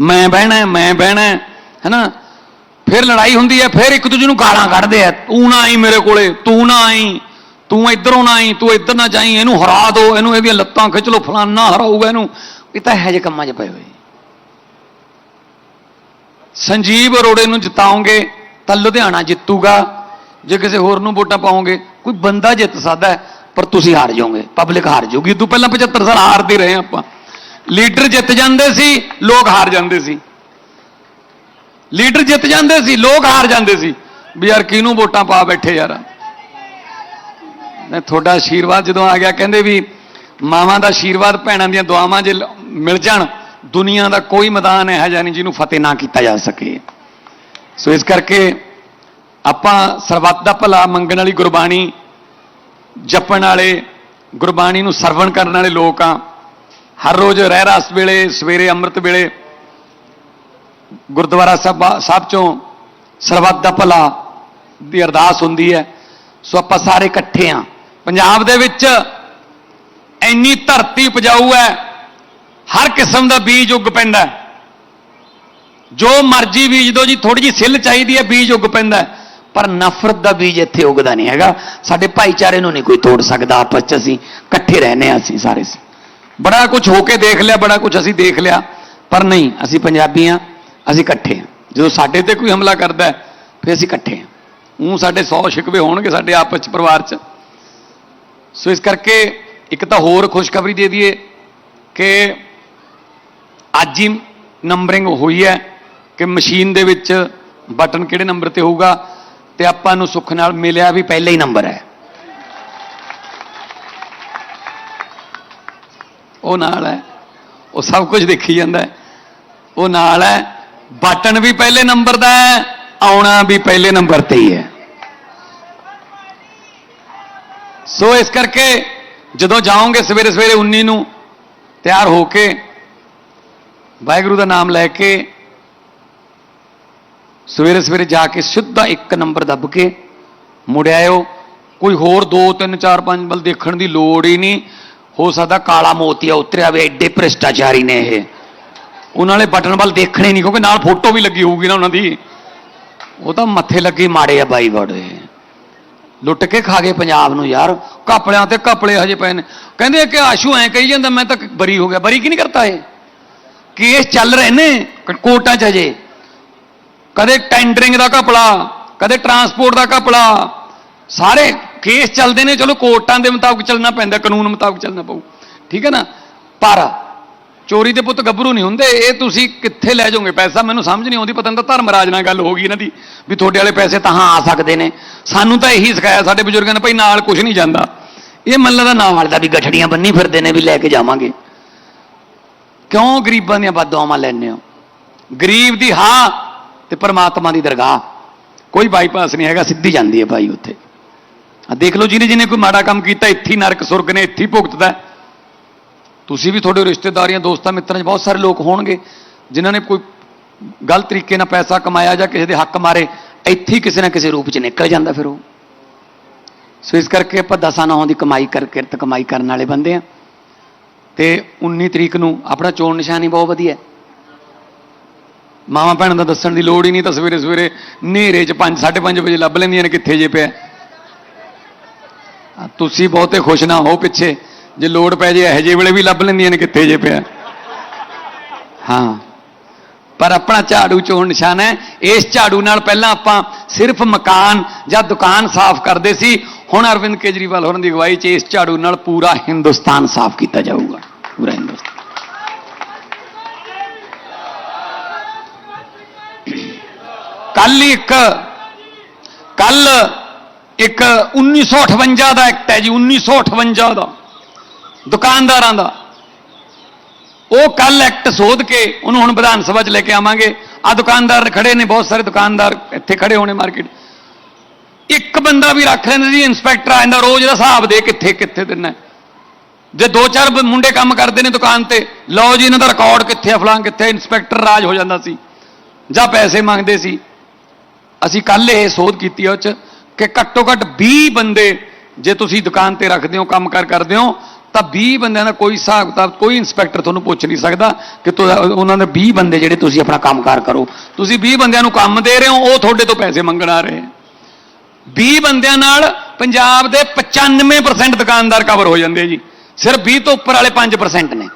ਮੈਂ ਬਹਿਣਾ ਮੈਂ ਬਹਿਣਾ ਹੈ, ਹੈਨਾ? ਫਿਰ ਲੜਾਈ ਹੁੰਦੀ ਹੈ ਫਿਰ ਇੱਕ ਦੂਜੇ ਨੂੰ ਗਾਲਾਂ ਕੱਢਦੇ ਆ। ਤੂੰ ਨਾ ਆਈ ਮੇਰੇ ਕੋਲੇ ਤੂੰ ਨਾ ਆਈ। ਤੂੰ ਇੱਧਰੋਂ ਨਾ ਆਈ, ਤੂੰ ਇੱਧਰ ਨਾ ਜਾਈ, ਇਹਨੂੰ ਹਰਾ ਦੋ, ਇਹਨੂੰ ਇਹਦੀਆਂ ਲੱਤਾਂ ਖਿੱਚ ਲਓ, ਫਲਾਨਾ ਹਰਾਊਗਾ ਇਹਨੂੰ। ਇਹ ਤਾਂ ਇਹੋ ਜਿਹੇ ਕੰਮਾਂ 'ਚ ਪਏ ਹੋਏ। ਸੰਜੀਵ ਅਰੋੜੇ ਨੂੰ ਜਿਤਾਓਗੇ ਤਾਂ ਲੁਧਿਆਣਾ ਜਿੱਤੂਗਾ। ਜੇ ਕਿਸੇ ਹੋਰ ਨੂੰ ਵੋਟਾਂ ਪਾਓਗੇ, ਕੋਈ ਬੰਦਾ ਜਿੱਤ ਸਕਦਾ ਪਰ ਤੁਸੀਂ ਹਾਰ ਜਾਓਗੇ, ਪਬਲਿਕ ਹਾਰ ਜਾਊਗੀ। ਤੂੰ ਪਹਿਲਾਂ 75 ਸਾਲ ਹਾਰਦੇ ਰਹੇ ਆਪਾਂ। ਲੀਡਰ ਜਿੱਤ ਜਾਂਦੇ ਸੀ, ਲੋਕ ਹਾਰ ਜਾਂਦੇ ਸੀ। ਲੀਡਰ ਜਿੱਤ ਜਾਂਦੇ ਸੀ, ਲੋਕ ਹਾਰ ਜਾਂਦੇ ਸੀ। ਵੀ ਯਾਰ ਕਿਹਨੂੰ ਵੋਟਾਂ ਪਾ ਬੈਠੇ ਯਾਰ? ਤੁਹਾਡਾ ਆਸ਼ੀਰਵਾਦ ਜਦੋਂ ਆ ਗਿਆ, ਕਹਿੰਦੇ ਵੀ ਮਾਵਾਂ ਦਾ ਆਸ਼ੀਰਵਾਦ ਭੈਣਾਂ ਦੀਆਂ ਦੁਆਵਾਂ ਜੇ ਮਿਲ ਜਾਣ, ਦੁਨੀਆ ਦਾ ਕੋਈ ਮੈਦਾਨ ਇਹੋ ਜਿਹਾ ਨਹੀਂ ਜਿਹਨੂੰ ਫਤਿਹ ਨਾ ਕੀਤਾ ਜਾ ਸਕੇ। ਸੋ ਇਸ ਕਰਕੇ ਆਪਾਂ ਸਰਬੱਤ ਦਾ ਭਲਾ ਮੰਗਣ ਵਾਲੀ ਗੁਰਬਾਣੀ, ਜਪਣ ਵਾਲੇ ਗੁਰਬਾਣੀ ਨੂੰ ਸਰਵਣ ਕਰਨ ਵਾਲੇ ਲੋਕ ਆ। ਹਰ ਰੋਜ਼ ਰਹਿ ਰਾਸ ਵੇਲੇ, ਸਵੇਰੇ ਅੰਮ੍ਰਿਤ ਵੇਲੇ ਗੁਰਦੁਆਰਾ ਸਾਹਿਬ ਸਾਹਿਬ ਚੋਂ ਸਰਬੱਤ ਦਾ ਭਲਾ ਦੀ ਅਰਦਾਸ ਹੁੰਦੀ ਹੈ। ਸੋ ਆਪਾਂ ਸਾਰੇ ਇਕੱਠੇ ਆ। ਪੰਜਾਬ ਦੇ ਵਿੱਚ ਇੰਨੀ ਧਰਤੀ ਉਪਜਾਊ ਹੈ, ਹਰ ਕਿਸਮ ਦਾ ਬੀਜ ਉੱਗ ਪੈਂਦਾ ਜੋ ਮਰਜ਼ੀ ਬੀਜ ਦੋ ਜੀ ਥੋੜੀ ਜੀ ਸਿੱਲ ਚਾਹੀਦੀ ਹੈ, ਬੀਜ ਉੱਗ ਪੈਂਦਾ ਪਰ ਨਫ਼ਰਤ ਦਾ ਬੀਜ ਇੱਥੇ ਉੱਗਦਾ ਨਹੀਂ ਹੈਗਾ। ਸਾਡੇ ਭਾਈਚਾਰੇ ਨੂੰ ਨਹੀਂ ਕੋਈ ਤੋੜ ਸਕਦਾ, ਆਪਸ ਚ ਅਸੀਂ ਇਕੱਠੇ ਰਹਿੰਦੇ ਹਾਂ, ਅਸੀਂ ਸਾਰੇ ਬੜਾ ਕੁਝ ਹੋ ਕੇ ਦੇਖ ਲਿਆ, ਬੜਾ ਕੁਝ ਅਸੀਂ ਦੇਖ ਲਿਆ, ਪਰ ਨਹੀਂ, ਅਸੀਂ ਪੰਜਾਬੀ ਹਾਂ, ਅਸੀਂ ਇਕੱਠੇ ਹਾਂ। ਜਦੋਂ ਸਾਡੇ ਤੇ ਕੋਈ ਹਮਲਾ ਕਰਦਾ ਫਿਰ ਅਸੀਂ ਇਕੱਠੇ ਹਾਂ। ਉਹ ਸਾਡੇ 100 ਸ਼ਿਕਵੇ ਹੋਣਗੇ ਸਾਡੇ ਆਪਸ ਚ, ਪਰਿਵਾਰ ਚ। ਸੋ ਇਸ ਕਰਕੇ ਇੱਕ ਤਾਂ ਹੋਰ ਖੁਸ਼ਖਬਰੀ ਦੇ ਦਈਏ ਕਿ ਅੱਜ ਹੀ ਨੰਬਰਿੰਗ ਹੋਈ ਹੈ ਕਿ ਮਸ਼ੀਨ ਦੇ ਵਿੱਚ ਬਟਨ ਕਿਹੜੇ ਨੰਬਰ ਤੇ ਹੋਊਗਾ ਤੇ ਆਪਾਂ ਨੂੰ ਸੁੱਖ ਨਾਲ ਮਿਲਿਆ ਵੀ ਪਹਿਲਾ ਹੀ ਨੰਬਰ ਹੈ। ਉਹ ਨਾਲ ਹੈ, ਉਹ ਸਭ ਕੁਝ ਦੇਖੀ ਜਾਂਦਾ ਉਹ ਨਾਲ ਹੈ ਬਟਨ ਵੀ ਪਹਿਲੇ ਨੰਬਰ ਦਾ ਹੈ, ਆਉਣਾ ਵੀ ਪਹਿਲੇ ਨੰਬਰ ਤੇ ਹੀ ਹੈ। ਸੋ ਇਸ ਕਰਕੇ ਜਦੋਂ ਜਾਓਗੇ ਸਵੇਰੇ ਸਵੇਰੇ 19 ਨੂੰ ਤਿਆਰ ਹੋ ਕੇ ਵਾਹਿਗੁਰੂ ਦਾ ਨਾਮ ਲੈ ਕੇ ਸਵੇਰੇ ਸਵੇਰੇ ਜਾ ਕੇ ਸਿੱਧਾ ਇੱਕ ਨੰਬਰ ਦੱਬ ਕੇ ਮੁੜ ਆਇਓ। ਕੋਈ ਹੋਰ 2 3 4 5 ਬਲ ਦੇਖਣ ਦੀ ਲੋੜ ਹੀ ਨਹੀਂ। ਹੋ ਸਕਦਾ ਕਾਲਾ ਮੋਤੀਆ ਉਤਰਿਆ ਵੇ ਐਡੇ ਭ੍ਰਿਸ਼ਟਾਚਾਰੀ ਨੇ ਇਹ। ਉਹਨਾਂ ਨੇ ਬਟਨ ਵੱਲ ਦੇਖਣੇ ਨਹੀਂ, ਕਿਉਂਕਿ ਨਾਲ ਫੋਟੋ ਵੀ ਲੱਗੀ ਹੋਊਗੀ ਨਾ ਉਹਨਾਂ ਦੀ। ਉਹ ਤਾਂ ਮੱਥੇ ਲੱਗੀ ਮਾੜੇ ਆ ਬਾਈ ਬੜੇ। ਲੁੱਟ ਕੇ ਖਾ ਗਏ ਪੰਜਾਬ ਨੂੰ ਯਾਰ। ਕਾਪੜਿਆਂ ਤੇ ਕਾਪੜੇ ਹਜੇ ਪਏ ਨੇ। ਕਹਿੰਦੇ ਕਿ ਆਸ਼ੂ ਐ ਕਹੀ ਜਾਂਦਾ, ਮੈਂ ਤਾਂ ਬਰੀ ਹੋ ਗਿਆ। ਬਰੀ ਕੀ ਨਹੀਂ ਕਰਤਾ ਇਹ? ਕੇਸ ਚੱਲ ਰਹੇ ਨੇ ਕੋਰਟਾਂ 'ਚ ਹਜੇ ਕਦੇ ਟੈਂਡਰਿੰਗ ਦਾ ਘਪਲਾ, ਕਦੇ ਟਰਾਂਸਪੋਰਟ ਦਾ ਘਪਲਾ। ਸਾਰੇ ਕੇਸ ਚੱਲਦੇ ਨੇ, ਚਲੋ ਕੋਰਟਾਂ ਦੇ ਮੁਤਾਬਕ ਚੱਲਣਾ ਪੈਂਦਾ, ਕਾਨੂੰਨ ਮੁਤਾਬਕ ਚੱਲਣਾ ਪਊ। ਠੀਕ ਹੈ ਨਾ? ਪਰ ਚੋਰੀ ਦੇ ਪੁੱਤ ਗੱਭਰੂ ਨਹੀਂ ਹੁੰਦੇ, ਇਹ ਤੁਸੀਂ ਕਿੱਥੇ ਲੈ ਜਾਓਗੇ ਪੈਸਾ? ਮੈਨੂੰ ਸਮਝ ਨਹੀਂ ਆਉਂਦੀ, ਪਤਾ ਨਹੀਂ ਤਾਂ ਧਰਮਰਾਜ ਨਾਲ ਗੱਲ ਹੋ ਗਈ ਇਹਨਾਂ ਦੀ, ਵੀ ਤੁਹਾਡੇ ਵਾਲੇ ਪੈਸੇ ਤਾਂ ਹਾਂ ਆ ਸਕਦੇ ਨੇ। ਸਾਨੂੰ ਤਾਂ ਇਹੀ ਸਿਖਾਇਆ ਸਾਡੇ ਬਜ਼ੁਰਗਾਂ ਨੇ, ਭਾਈ ਨਾਲ ਕੁਝ ਨਹੀਂ ਜਾਂਦਾ। ਇਹ ਮੱਲਾ ਦਾ ਨਾਲ ਦਾ ਵੀ ਗਠੜੀਆਂ ਬੰਨੀ ਫਿਰਦੇ ਨੇ ਵੀ ਲੈ ਕੇ ਜਾਵਾਂਗੇ। ਕਿਉਂ ਗਰੀਬਾਂ ਦੀਆਂ ਬਦਦੁਆਵਾਂ ਲੈਣੇ ਹੋ? ਗਰੀਬ ਦੀ ਹਾਂ ਤੇ ਪਰਮਾਤਮਾ ਦੀ ਦਰਗਾਹ। ਕੋਈ ਬਾਈਪਾਸ ਨਹੀਂ ਹੈਗਾ, ਸਿੱਧੀ ਜਾਂਦੀ ਹੈ ਭਾਈ ਉੱਥੇ। ਆ ਦੇਖ ਲਓ ਜਿਹਨੇ ਜਿਹਨੇ ਕੋਈ ਮਾੜਾ ਕੰਮ ਕੀਤਾ, ਇੱਥੇ ਨਰਕ ਸੁਰਗ ਨੇ, ਇੱਥੇ ਭੁਗਤਦਾ। ਤੁਸੀਂ ਵੀ ਤੁਹਾਡੇ ਰਿਸ਼ਤੇਦਾਰੀਆਂ, ਦੋਸਤਾਂ, ਮਿੱਤਰਾਂ 'ਚ ਬਹੁਤ ਸਾਰੇ ਲੋਕ ਹੋਣਗੇ ਜਿਨ੍ਹਾਂ ਨੇ ਕੋਈ ਗਲਤ ਤਰੀਕੇ ਨਾਲ ਪੈਸਾ ਕਮਾਇਆ ਜਾਂ ਕਿਸੇ ਦੇ ਹੱਕ ਮਾਰੇ, ਇੱਥੇ ਹੀ ਕਿਸੇ ਨਾ ਕਿਸੇ ਰੂਪ 'ਚ ਨਿਕਲ ਜਾਂਦਾ ਫਿਰ ਉਹ। ਸੋ ਇਸ ਕਰਕੇ ਆਪਾਂ ਦਸਾਂ ਨੌਂ ਦੀ ਕਮਾਈ ਕਰ, ਕਿਰਤ ਕਮਾਈ ਕਰਨ ਵਾਲੇ ਬੰਦੇ ਆ ਤੇ 19 ਤਰੀਕ ਨੂੰ ਆਪਣਾ ਚੋਣ ਨਿਸ਼ਾਨੀ ਬਹੁਤ ਵਧੀਆ। ਹੈ ਮਾਵਾਂ ਭੈਣਾਂ ਦਾ ਦੱਸਣ ਦੀ ਲੋੜ ਹੀ ਨਹੀਂ ਤਾਂ ਸਵੇਰੇ ਸਵੇਰੇ ਹਨੇਰੇ 'ਚ 5 5:30 ਵਜੇ ਲੱਭ ਲੈਂਦੀਆਂ ਨੇ ਕਿੱਥੇ ਜੇ ਪਿਆ। ਤੁਸੀਂ ਬਹੁਤੇ ਖੁਸ਼ ਨਾ ਹੋ ਪਿੱਛੇ। ਜੇ ਲੋੜ ਪੈ ਜੇ ਇਹੋ ਜਿਹੇ ਵੇਲੇ ਵੀ ਲੱਭ ਲੈਂਦੀਆਂ ਨੇ ਕਿੱਥੇ ਜੇ ਪਿਆ। ਹਾਂ। ਪਰ ਆਪਣਾ ਝਾੜੂ ਚੋਣ ਨਿਸ਼ਾਨ ਹੈ। ਇਸ ਝਾੜੂ ਨਾਲ ਪਹਿਲਾਂ ਆਪਾਂ ਸਿਰਫ ਮਕਾਨ ਜਾਂ ਦੁਕਾਨ ਸਾਫ਼ ਕਰਦੇ ਸੀ। ਹੁਣ ਅਰਵਿੰਦ ਕੇਜਰੀਵਾਲ ਹੋਰਾਂ ਦੀ ਅਗਵਾਈ 'ਚ ਇਸ ਝਾੜੂ ਨਾਲ ਪੂਰਾ ਹਿੰਦੁਸਤਾਨ ਸਾਫ਼ ਕੀਤਾ ਜਾਊਗਾ। ਪੂਰਾ ਹਿੰਦੁਸਤਾਨ। ਕੱਲ ਇੱਕ ਕੱਲ ਇੱਕ 1958 ਦਾ ਐਕਟ ਹੈ ਜੀ 1958 ਦਾ। ਦੁਕਾਨਦਾਰਾਂ ਦਾ। ਉਹ ਕੱਲ ਐਕਟ ਸੋਧ ਕੇ ਉਹਨੂੰ ਹੁਣ ਵਿਧਾਨ ਸਭਾ 'ਚ ਲੈ ਕੇ ਆਵਾਂਗੇ। ਆ ਦੁਕਾਨਦਾਰ ਖੜੇ ਨੇ, ਬਹੁਤ ਸਾਰੇ ਦੁਕਾਨਦਾਰ ਇੱਥੇ ਖੜੇ ਹੋਣੇ ਮਾਰਕੀਟ ਇੱਕ ਬੰਦਾ ਵੀ ਰੱਖ ਲੈਂਦੇ ਜੀ ਇਨਸਪੈਕਟਰ ਆ ਜਾਂਦਾ, ਰੋਜ਼ ਦਾ ਹਿਸਾਬ ਦੇ ਕਿੱਥੇ ਕਿੱਥੇ ਦਿਨਾ ਜੇ ਦੋ ਚਾਰ ਮੁੰਡੇ ਕੰਮ ਕਰਦੇ ਨੇ ਦੁਕਾਨ ਤੇ, ਲਓ ਜੀ ਇਹਨਾਂ ਦਾ ਰਿਕਾਰਡ ਕਿੱਥੇ ਆ ਫਲਾਂ ਕਿੱਥੇ ਇਨਸਪੈਕਟਰ ਰਾਜ ਹੋ ਜਾਂਦਾ ਸੀ। ਜਾਂ ਪੈਸੇ ਮੰਗਦੇ ਸੀ। ਅਸੀਂ ਕੱਲ ਇਹ ਸੋਧ ਕੀਤੀ ਉਹ ਚ ਕਿ ਘੱਟੋ ਘੱਟ 20 ਬੰਦੇ ਜੇ ਤੁਸੀਂ ਦੁਕਾਨ ਤੇ ਰੱਖਦੇ ਹੋ, ਕੰਮ ਕਾਰ ਕਰਦੇ ਹੋ ਤਾਂ 20 ਬੰਦਿਆਂ ਦਾ ਕੋਈ ਹਿਸਾਬ ਕਿਤਾਬ, ਕੋਈ ਇਨਸਪੈਕਟਰ ਤੁਹਾਨੂੰ ਪੁੱਛ ਨਹੀਂ ਸਕਦਾ ਕਿ ਤੁ- ਉਹਨਾਂ ਦੇ 20 ਬੰਦੇ ਜਿਹੜੇ ਤੁਸੀਂ ਆਪਣਾ ਕੰਮਕਾਰ ਕਰੋ। ਤੁਸੀਂ 20 ਬੰਦਿਆਂ ਨੂੰ ਕੰਮ ਦੇ ਰਹੇ ਹੋ, ਉਹ ਤੁਹਾਡੇ ਤੋਂ ਪੈਸੇ ਮੰਗਣ ਆ ਰਹੇ ਹੈ। 20 ਬੰਦਿਆਂ ਨਾਲ ਪੰਜਾਬ ਦੇ 95% ਦੁਕਾਨਦਾਰ ਕਵਰ ਹੋ ਜਾਂਦੇ ਜੀ। ਸਿਰਫ 20 ਤੋਂ ਉੱਪਰ ਵਾਲੇ 5% ਨੇ।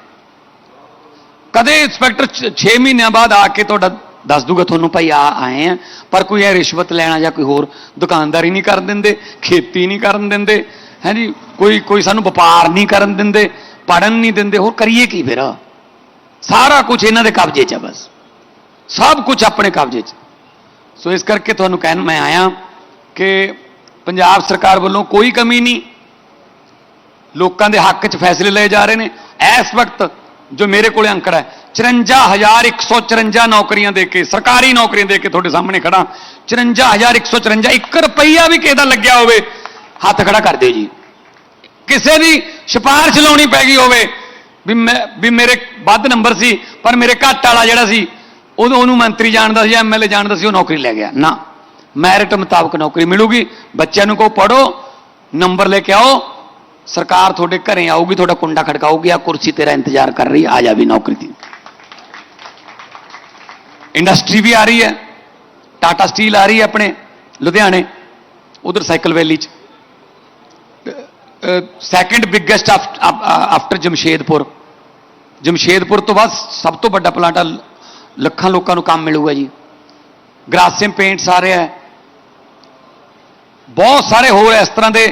ਕਦੇ ਇੰਸਪੈਕਟਰ 6 ਮਹੀਨਿਆਂ ਬਾਅਦ ਆ ਕੇ ਤੁਹਾਡਾ ਦੱਸ ਦੂਗਾ ਤੁਹਾਨੂੰ, ਭਾਈ ਆ, ਆਏ ਆ। ਪਰ ਕੋਈ ਇਹ ਰਿਸ਼ਵਤ ਲੈਣਾ ਜਾਂ ਕੋਈ ਹੋਰ ਦੁਕਾਨਦਾਰੀ ਨਹੀਂ ਕਰਨ ਦਿੰਦੇ, ਖੇਤੀ ਨਹੀਂ ਕਰਨ ਦਿੰਦੇ ਹੈ ਕੋਈ ਕੋਈ ਸਾਨੂੰ ਵਪਾਰ ਨਹੀਂ ਕਰਨ ਦਿੰਦੇ ਪੜਨ ਨਹੀਂ ਦਿੰਦੇ, ਹੋਰ ਕਰੀਏ ਕੀ ਫਿਰ? ਸਾਰਾ ਕੁਝ ਇਹਨਾਂ ਦੇ ਕਬਜ਼ੇ 'ਚ ਹੈ ਬਸ। ਸਭ ਕੁਝ ਆਪਣੇ ਕਬਜ਼ੇ 'ਚ। ਸੋ ਇਸ ਕਰਕੇ ਤੁਹਾਨੂੰ ਕਹਿਣ, ਮੈਂ ਆਇਆ ਕਿ ਪੰਜਾਬ ਸਰਕਾਰ ਵੱਲੋਂ ਕੋਈ ਕਮੀ ਨਹੀਂ। ਲੋਕਾਂ ਦੇ ਹੱਕ 'ਚ ਫੈਸਲੇ ਲਏ ਜਾ ਰਹੇ ਨੇ। ਇਸ ਵਕਤ ਜੋ ਮੇਰੇ ਕੋਲੇ ਅੰਕੜਾ ਹੈ 54154 ਨੌਕਰੀਆਂ ਦੇ ਕੇ, ਸਰਕਾਰੀ ਨੌਕਰੀਆਂ ਦੇ ਕੇ ਤੁਹਾਡੇ ਸਾਹਮਣੇ ਖੜਾ 54154 1 ਰੁਪਈਆ ਵੀ ਕਿਸੇ ਦਾ ਲੱਗਿਆ ਹੋਵੇ, ਹੱਥ ਖੜਾ ਕਰ ਦਿਓ ਜੀ। ਕਿਸੇ ਦੀ ਸਿਫਾਰਿਸ਼ ਲਾਉਣੀ ਪੈ ਗਈ ਹੋਵੇ, ਵੀ ਮੈਂ, ਵੀ ਮੇਰੇ ਵੱਧ ਨੰਬਰ ਸੀ, ਪਰ ਮੇਰੇ ਘੱਟ ਵਾਲਾ ਜਿਹੜਾ ਸੀ ਉਦੋਂ ਉਹਨੂੰ ਮੰਤਰੀ ਜਾਣਦਾ ਸੀ ਐਮਐਲਏ ਜਾਣਦਾ ਸੀ, ਉਹ ਨੌਕਰੀ ਲੈ ਗਿਆ। ਨਾ, ਮੈਰਿਟ ਮੁਤਾਬਕ ਨੌਕਰੀ ਮਿਲੂਗੀ, ਬੱਚਿਆਂ ਨੂੰ ਕੋ ਪੜੋ ਨੰਬਰ ਲੈ ਕੇ ਆਓ, ਸਰਕਾਰ ਤੁਹਾਡੇ ਘਰੇ ਆਊਗੀ, ਤੁਹਾਡਾ ਕੁੰਡਾ ਖੜਕਾਊਗੀ ਆ ਕੁਰਸੀ ਤੇਰਾ ਇੰਤਜ਼ਾਰ ਕਰ ਰਹੀ, ਆ ਜਾ ਵੀ ਨੌਕਰੀ ਦੀ। ਇੰਡਸਟਰੀ ਵੀ ਆ ਰਹੀ ਹੈ, ਟਾਟਾ ਸਟੀਲ ਆ ਰਹੀ ਹੈ ਆਪਣੇ, ਲੁਧਿਆਣੇ, ਉਧਰ ਸਾਈਕਲ ਵੈਲੀ ਚ। Second biggest after Jamshedpur Jamshedpur ਤੋਂ ਬਾਅਦ ਸਭ ਤੋਂ ਵੱਡਾ ਪਲਾਂਟ ਆ, ਲੱਖਾਂ ਲੋਕਾਂ ਨੂੰ ਕੰਮ ਮਿਲੂਗਾ ਜੀ। ਗ੍ਰਾਸਿਮ ਪੇਂਟਸ ਆ ਰਿਹਾ ਬਹੁਤ ਸਾਰੇ ਹੋਰ ਇਸ ਤਰ੍ਹਾਂ ਦੇ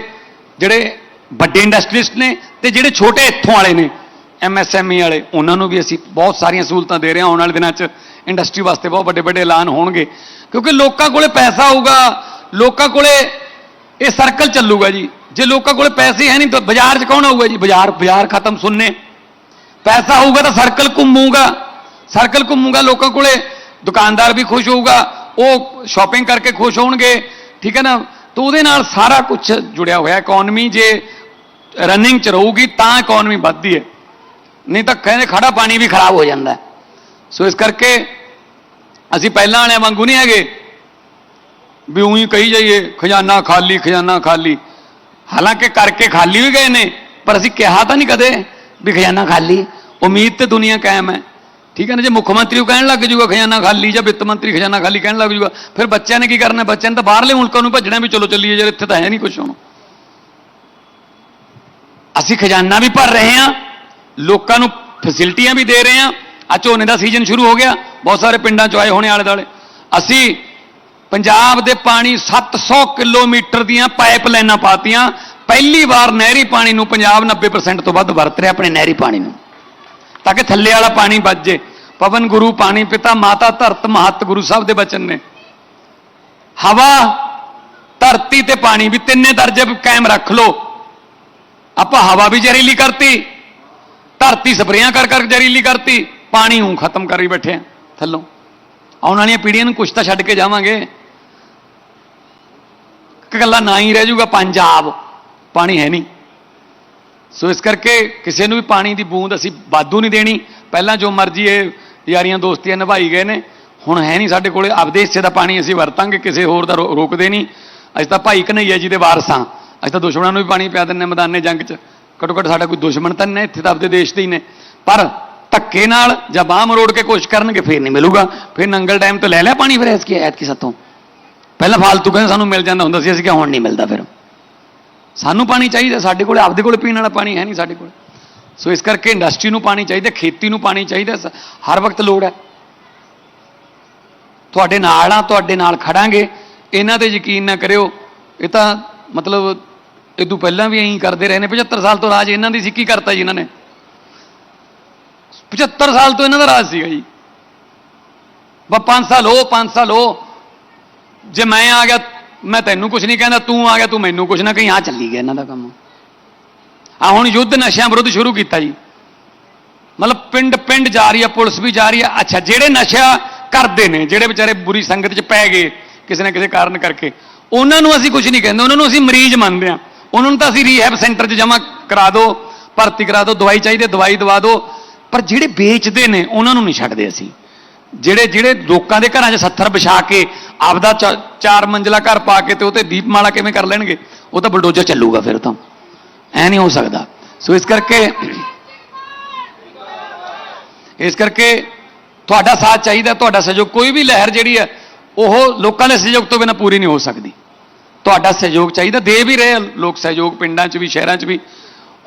ਜਿਹੜੇ ਵੱਡੇ ਇੰਡਸਟਰੀਸਟ ਨੇ ਤੇ ਜਿਹੜੇ ਛੋਟੇ ਇੱਥੋਂ ਵਾਲੇ ਨੇ ਐਮਐਸਐਮਈ ਵਾਲੇ, ਉਹਨਾਂ ਨੂੰ ਵੀ ਅਸੀਂ ਬਹੁਤ ਸਾਰੀਆਂ ਸਹੂਲਤਾਂ ਦੇ ਰਹੇ ਹਾਂ। ਆਉਣ ਵਾਲੇ ਦਿਨਾਂ 'ਚ ਇੰਡਸਟਰੀ ਵਾਸਤੇ ਬਹੁਤ ਵੱਡੇ ਵੱਡੇ ਐਲਾਨ ਹੋਣਗੇ। ਕਿਉਂਕਿ ਲੋਕਾਂ ਕੋਲੇ ਪੈਸਾ ਹੋਊਗਾ ਲੋਕਾਂ ਕੋਲੇ ਇਹ ਸਰਕਲ ਚੱਲੂਗਾ ਜੀ। ਜੇ ਲੋਕਾਂ ਕੋਲ ਪੈਸੇ ਹੈ ਨਹੀਂ, ਤਾਂ ਬਾਜ਼ਾਰ 'ਚ ਕੌਣ ਆਊਗਾ ਜੀ? ਬਾਜ਼ਾਰ ਬਾਜ਼ਾਰ ਖਤਮ ਸੁਣਨੇ। ਪੈਸਾ ਹੋਊਗਾ ਤਾਂ ਸਰਕਲ ਘੁੰਮੂਗਾ। ਸਰਕਲ ਘੁੰਮੂਗਾ ਲੋਕਾਂ ਕੋਲੇ। ਦੁਕਾਨਦਾਰ ਵੀ ਖੁਸ਼ ਹੋਊਗਾ। ਉਹ ਸ਼ਾਪਿੰਗ ਕਰਕੇ ਖੁਸ਼ ਹੋਣਗੇ। ਠੀਕ ਹੈ ਨਾ? ਤਾਂ ਉਹਦੇ ਨਾਲ ਸਾਰਾ ਕੁਝ ਜੁੜਿਆ ਹੋਇਆ ਇਕਨੋਮੀ ਜੇ ਰਨਿੰਗ ਚ ਰਹੂਗੀ, ਤਾਂ ਇਕਨੋਮੀ ਵੱਧਦੀ ਹੈ। ਨਹੀਂ ਤਾਂ ਕਹਿੰਦੇ ਖੜਾ ਪਾਣੀ ਵੀ ਖਰਾਬ ਹੋ ਜਾਂਦਾ ਸੋ ਇਸ ਕਰਕੇ ਅਸੀਂ ਪਹਿਲਾਂ ਵਾਲਿਆਂ ਵਾਂਗੂ ਨਹੀਂ ਹੈਗੇ। ਵੀ ਉਹੀ ਕਹੀ ਜਾਈਏ, ਖਜ਼ਾਨਾ ਖਾਲੀ ਖਜ਼ਾਨਾ ਖਾਲੀ। ਹਾਲਾਂਕਿ ਕਰਕੇ ਖਾਲੀ ਵੀ ਗਏ ਨੇ ਪਰ ਅਸੀਂ ਕਿਹਾ ਤਾਂ ਨਹੀਂ ਕਦੇ ਵੀ ਖਜ਼ਾਨਾ ਖਾਲੀ ਉਮੀਦ ਤੇ ਦੁਨੀਆ ਕਾਇਮ ਹੈ ਠੀਕ ਹੈ ਨਾ ਜੇ ਮੁੱਖ ਮੰਤਰੀ ਉਹ ਕਹਿਣ ਲੱਗ ਜੂਗਾ ਖਜ਼ਾਨਾ ਖਾਲੀ ਜਾਂ ਵਿੱਤ ਮੰਤਰੀ ਖਜ਼ਾਨਾ ਖਾਲੀ ਕਹਿਣ ਲੱਗ ਜੂਗਾ ਫਿਰ ਬੱਚਿਆਂ ਨੇ ਕੀ ਕਰਨਾ ਬੱਚਿਆਂ ਨੇ ਤਾਂ ਬਾਹਰਲੇ ਮੁਲਕਾਂ ਨੂੰ ਭੱਜਣਾ ਵੀ ਚਲੋ ਚੱਲੀਏ ਯਾਰ ਇੱਥੇ ਤਾਂ ਹੈ ਨਹੀਂ ਕੁਝ ਹੁਣ ਅਸੀਂ ਖਜ਼ਾਨਾ ਵੀ ਭਰ ਰਹੇ ਹਾਂ ਲੋਕਾਂ ਨੂੰ ਫੈਸਿਲਿਟੀਆਂ ਵੀ ਦੇ ਰਹੇ ਹਾਂ ਆ ਝੋਨੇ ਦਾ ਸੀਜ਼ਨ ਸ਼ੁਰੂ ਹੋ ਗਿਆ ਬਹੁਤ ਸਾਰੇ ਪਿੰਡਾਂ ਚ ਆਏ ਹੋਣੇ ਆਲੇ ਦਾਲੇ ਅਸੀਂ ਪੰਜਾਬ ਦੇ ਪਾਣੀ 700 ਕਿਲੋਮੀਟਰ ਦੀਆਂ ਪਾਈਪ ਲਾਈਨਾਂ ਪਾਤੀਆਂ ਪਹਿਲੀ ਵਾਰ ਨਹਿਰੀ ਪਾਣੀ ਨੂੰ ਪੰਜਾਬ 90% ਤੋਂ ਵੱਧ ਵਰਤ ਰਿਹਾ ਆਪਣੇ ਨਹਿਰੀ ਪਾਣੀ ਨੂੰ। ਤਾਂ ਕਿ ਥੱਲੇ ਵਾਲਾ ਪਾਣੀ ਬਚ ਜੇ। ਪਵਨ ਗੁਰੂ, ਪਾਣੀ ਪਿਤਾ, ਮਾਤਾ ਧਰਤ, ਮਹਤ ਗੁਰੂ ਸਾਹਿਬ ਦੇ ਬਚਨ ਨੇ। ਹਵਾ, ਧਰਤੀ ਤੇ ਪਾਣੀ ਵੀ ਤਿੰਨੇ ਦਰਜੇ ਕਾਇਮ ਰੱਖ ਲੋ ਆਪਾਂ ਹਵਾ ਵੀ ਜ਼ਹਿਰੀਲੀ ਕਰਤੀ। ਧਰਤੀ ਸਪਰੇਆਂ ਕਰ ਕਰ ਜ਼ਹਿਰੀਲੀ ਕਰਤੀ। ਪਾਣੀ ਨੂੰ ਖਤਮ ਕਰੀ ਬੈਠੇ ਆ ਥੱਲੋਂ। ਆਉਣ ਵਾਲੀਆਂ ਪੀੜ੍ਹੀਆਂ ਨੂੰ ਕੁਛ ਤਾਂ ਛੱਡ ਕੇ ਜਾਵਾਂਗੇ। ਕਿ ਗੱਲਾਂ ਨਾ ਹੀ ਰਹਿ ਜਾਊਗਾ, ਪੰਜਾਬ। ਪਾਣੀ ਹੈ ਨਹੀਂ। ਸੋ ਇਸ ਕਰਕੇ ਕਿਸੇ ਨੂੰ ਵੀ ਪਾਣੀ ਦੀ ਬੂੰਦ ਅਸੀਂ ਵਾਧੂ ਨਹੀਂ ਦੇਣੀ। ਪਹਿਲਾਂ ਜੋ ਮਰਜ਼ੀ ਇਹ ਯਾਰੀਆਂ ਦੋਸਤੀਆਂ ਨਿਭਾਈ ਗਏ ਨੇ ਹੁਣ ਹੈ ਨਹੀਂ ਸਾਡੇ ਕੋਲੇ। ਆਪਦੇ ਹਿੱਸੇ ਦਾ ਪਾਣੀ ਅਸੀਂ ਵਰਤਾਂਗੇ ਕਿਸੇ ਹੋਰ ਦਾ ਰੋ- ਰੋਕਦੇ ਨਹੀਂ। ਅਸੀਂ ਤਾਂ ਭਾਈ ਕਨਈਆ ਜੀ ਦੇ ਵਾਰਸ ਹਾਂ। ਅਸੀਂ ਤਾਂ ਦੁਸ਼ਮਣਾਂ ਨੂੰ ਵੀ ਪਾਣੀ ਪਿਆ ਦਿੰਨੇ ਮੈਦਾਨੇ ਜੰਗ 'ਚ। ਘੱਟੋ ਘੱਟ ਸਾਡਾ ਕੋਈ ਦੁਸ਼ਮਣ ਤਾਂ ਨਹੀਂ ਹੈ, ਇੱਥੇ ਤਾਂ ਆਪਦੇ ਦੇਸ਼ ਦੇ ਹੀ ਨੇ। ਪਰ ਧੱਕੇ ਨਾਲ ਜਾਂ ਬਾਹ ਮਰੋੜ ਕੇ ਕੋਸ਼ਿਸ਼ ਕਰਨਗੇ ਫੇਰ ਨਹੀਂ ਮਿਲੂਗਾ। ਫੇਰ ਨੰਗਲ ਟਾਈਮ ਤੋਂ ਲੈ ਲਿਆ ਪਾਣੀ ਫਿਰ ਐਸ ਕੀ ਐਤ ਕੀ ਸਤੋਂ। ਪਹਿਲਾਂ ਫਾਲਤੂ ਕਹਿੰਦੇ ਸਾਨੂੰ ਮਿਲ ਜਾਂਦਾ ਹੁੰਦਾ ਸੀ ਅਸੀਂ ਕਿਹਾ ਹੁਣ ਨਹੀਂ ਮਿਲਦਾ ਫਿਰ। ਸਾਨੂੰ ਪਾਣੀ ਚਾਹੀਦਾ, ਸਾਡੇ ਕੋਲ, ਆਪਦੇ ਕੋਲ ਪੀਣ ਵਾਲਾ ਪਾਣੀ ਹੈ ਨਹੀਂ ਸਾਡੇ ਕੋਲ। ਸੋ ਇਸ ਕਰਕੇ ਇੰਡਸਟਰੀ ਨੂੰ ਪਾਣੀ ਚਾਹੀਦਾ, ਖੇਤੀ ਨੂੰ ਪਾਣੀ ਚਾਹੀਦਾ ਹਰ ਵਕਤ ਲੋੜ ਹੈ। ਤੁਹਾਡੇ ਨਾਲ ਆ, ਤੁਹਾਡੇ ਨਾਲ ਖੜਾਂਗੇ। ਇਹਨਾਂ ਤੇ ਯਕੀਨ ਨਾ ਕਰਿਓ। ਇਹ ਤਾਂ ਮਤਲਬ ਇਦੋਂ ਪਹਿਲਾਂ ਵੀ ਐਂ ਕਰਦੇ ਰਹੇ ਨੇ। 75 ਸਾਲ ਤੋਂ ਰਾਜ ਇਹਨਾਂ ਦੀ ਸੀ, ਕੀ ਕਰਤਾ ਜੀ ਇਹਨਾਂ ਨੇ? 75 ਸਾਲ ਤੋਂ ਇਹਨਾਂ ਦਾ ਰਾਜ ਸੀਗਾ ਜੀ। ਬਾ 5 ਸਾਲ ਹੋ 5 ਸਾਲ ਹੋ। ਜੇ ਮੈਂ ਆ ਗਿਆ ਮੈਂ ਤੈਨੂੰ ਕੁਝ ਨਹੀਂ ਕਹਿੰਦਾ, ਤੂੰ ਆ ਗਿਆ, ਤੂੰ ਮੈਨੂੰ ਕੁਝ ਨਾ ਕਹੀਂ। ਆ ਚੱਲੀ ਗਿਆ ਇਹਨਾਂ ਦਾ ਕੰਮ। ਆ ਹੁਣ ਯੁੱਧ ਨਸ਼ਿਆਂ ਵਿਰੁੱਧ ਸ਼ੁਰੂ ਕੀਤਾ ਜੀ। ਮਤਲਬ ਪਿੰਡ ਪਿੰਡ ਜਾ ਰਹੀ ਆ, ਪੁਲਿਸ ਵੀ ਜਾ ਰਹੀ ਆ। ਅੱਛਾ, ਜਿਹੜੇ ਨਸ਼ਾ ਕਰਦੇ ਨੇ, ਜਿਹੜੇ ਵਿਚਾਰੇ ਬੁਰੀ ਸੰਗਤ 'ਚ ਪੈ ਗਏ, ਕਿਸੇ ਨਾ ਕਿਸੇ ਕਾਰਨ ਕਰਕੇ, ਉਹਨਾਂ ਨੂੰ ਅਸੀਂ ਕੁਝ ਨਹੀਂ ਕਹਿੰਦੇ। ਉਹਨਾਂ ਨੂੰ ਅਸੀਂ ਮਰੀਜ਼ ਮੰਨਦੇ ਆ। ਉਹਨਾਂ ਨੂੰ ਤਾਂ ਅਸੀਂ ਰੀਹੈਬ ਸੈਂਟਰ 'ਚ ਜਮ੍ਹਾਂ ਕਰਾ ਦਿਓ ਭਰਤੀ ਕਰਾ ਦਿਓ ਦਵਾਈ ਚਾਹੀਦੀ ਦਵਾਈ ਦਵਾ ਦਿਓ ਪਰ ਜਿਹੜੇ ਵੇਚਦੇ ਨੇ, ਉਹਨਾਂ ਨੂੰ ਨਹੀਂ ਛੱਡਦੇ ਅਸੀਂ। ਜਿਹੜੇ ਜਿਹੜੇ ਲੋਕਾਂ ਦੇ ਘਰਾਂ 'ਚ ਸੱਥਰ ਵਿਛਾ ਕੇ ਆਪਦਾ ਚਾ- ਚਾਰ ਮੰਜ਼ਲਾ ਘਰ ਪਾ ਕੇ ਤੇ ਉਹ ਤੇ ਦੀਪਮਾਲਾ ਕਿਵੇਂ ਕਰ ਲੈਣਗੇ? ਉਹ ਤਾਂ ਬਲਡੋਜ਼ਰ ਚੱਲੂਗਾ ਫਿਰ ਤਾਂ। ਐ ਨਹੀਂ ਹੋ ਸਕਦਾ। ਸੋ ਇਸ ਕਰਕੇ ਇਸ ਕਰਕੇ ਤੁਹਾਡਾ ਸਾਥ ਚਾਹੀਦਾ, ਤੁਹਾਡਾ ਸਹਿਯੋਗ ਕੋਈ ਵੀ ਲਹਿਰ ਜਿਹੜੀ ਹੈ, ਉਹ ਲੋਕਾਂ ਦੇ ਸਹਿਯੋਗ ਤੋਂ ਬਿਨਾਂ ਪੂਰੀ ਨਹੀਂ ਹੋ ਸਕਦੀ। ਤੁਹਾਡਾ ਸਹਿਯੋਗ ਚਾਹੀਦਾ, ਦੇ ਵੀ ਰਹੇ ਲੋਕ ਸਹਿਯੋਗ ਪਿੰਡਾਂ 'ਚ ਵੀ, ਸ਼ਹਿਰਾਂ 'ਚ ਵੀ।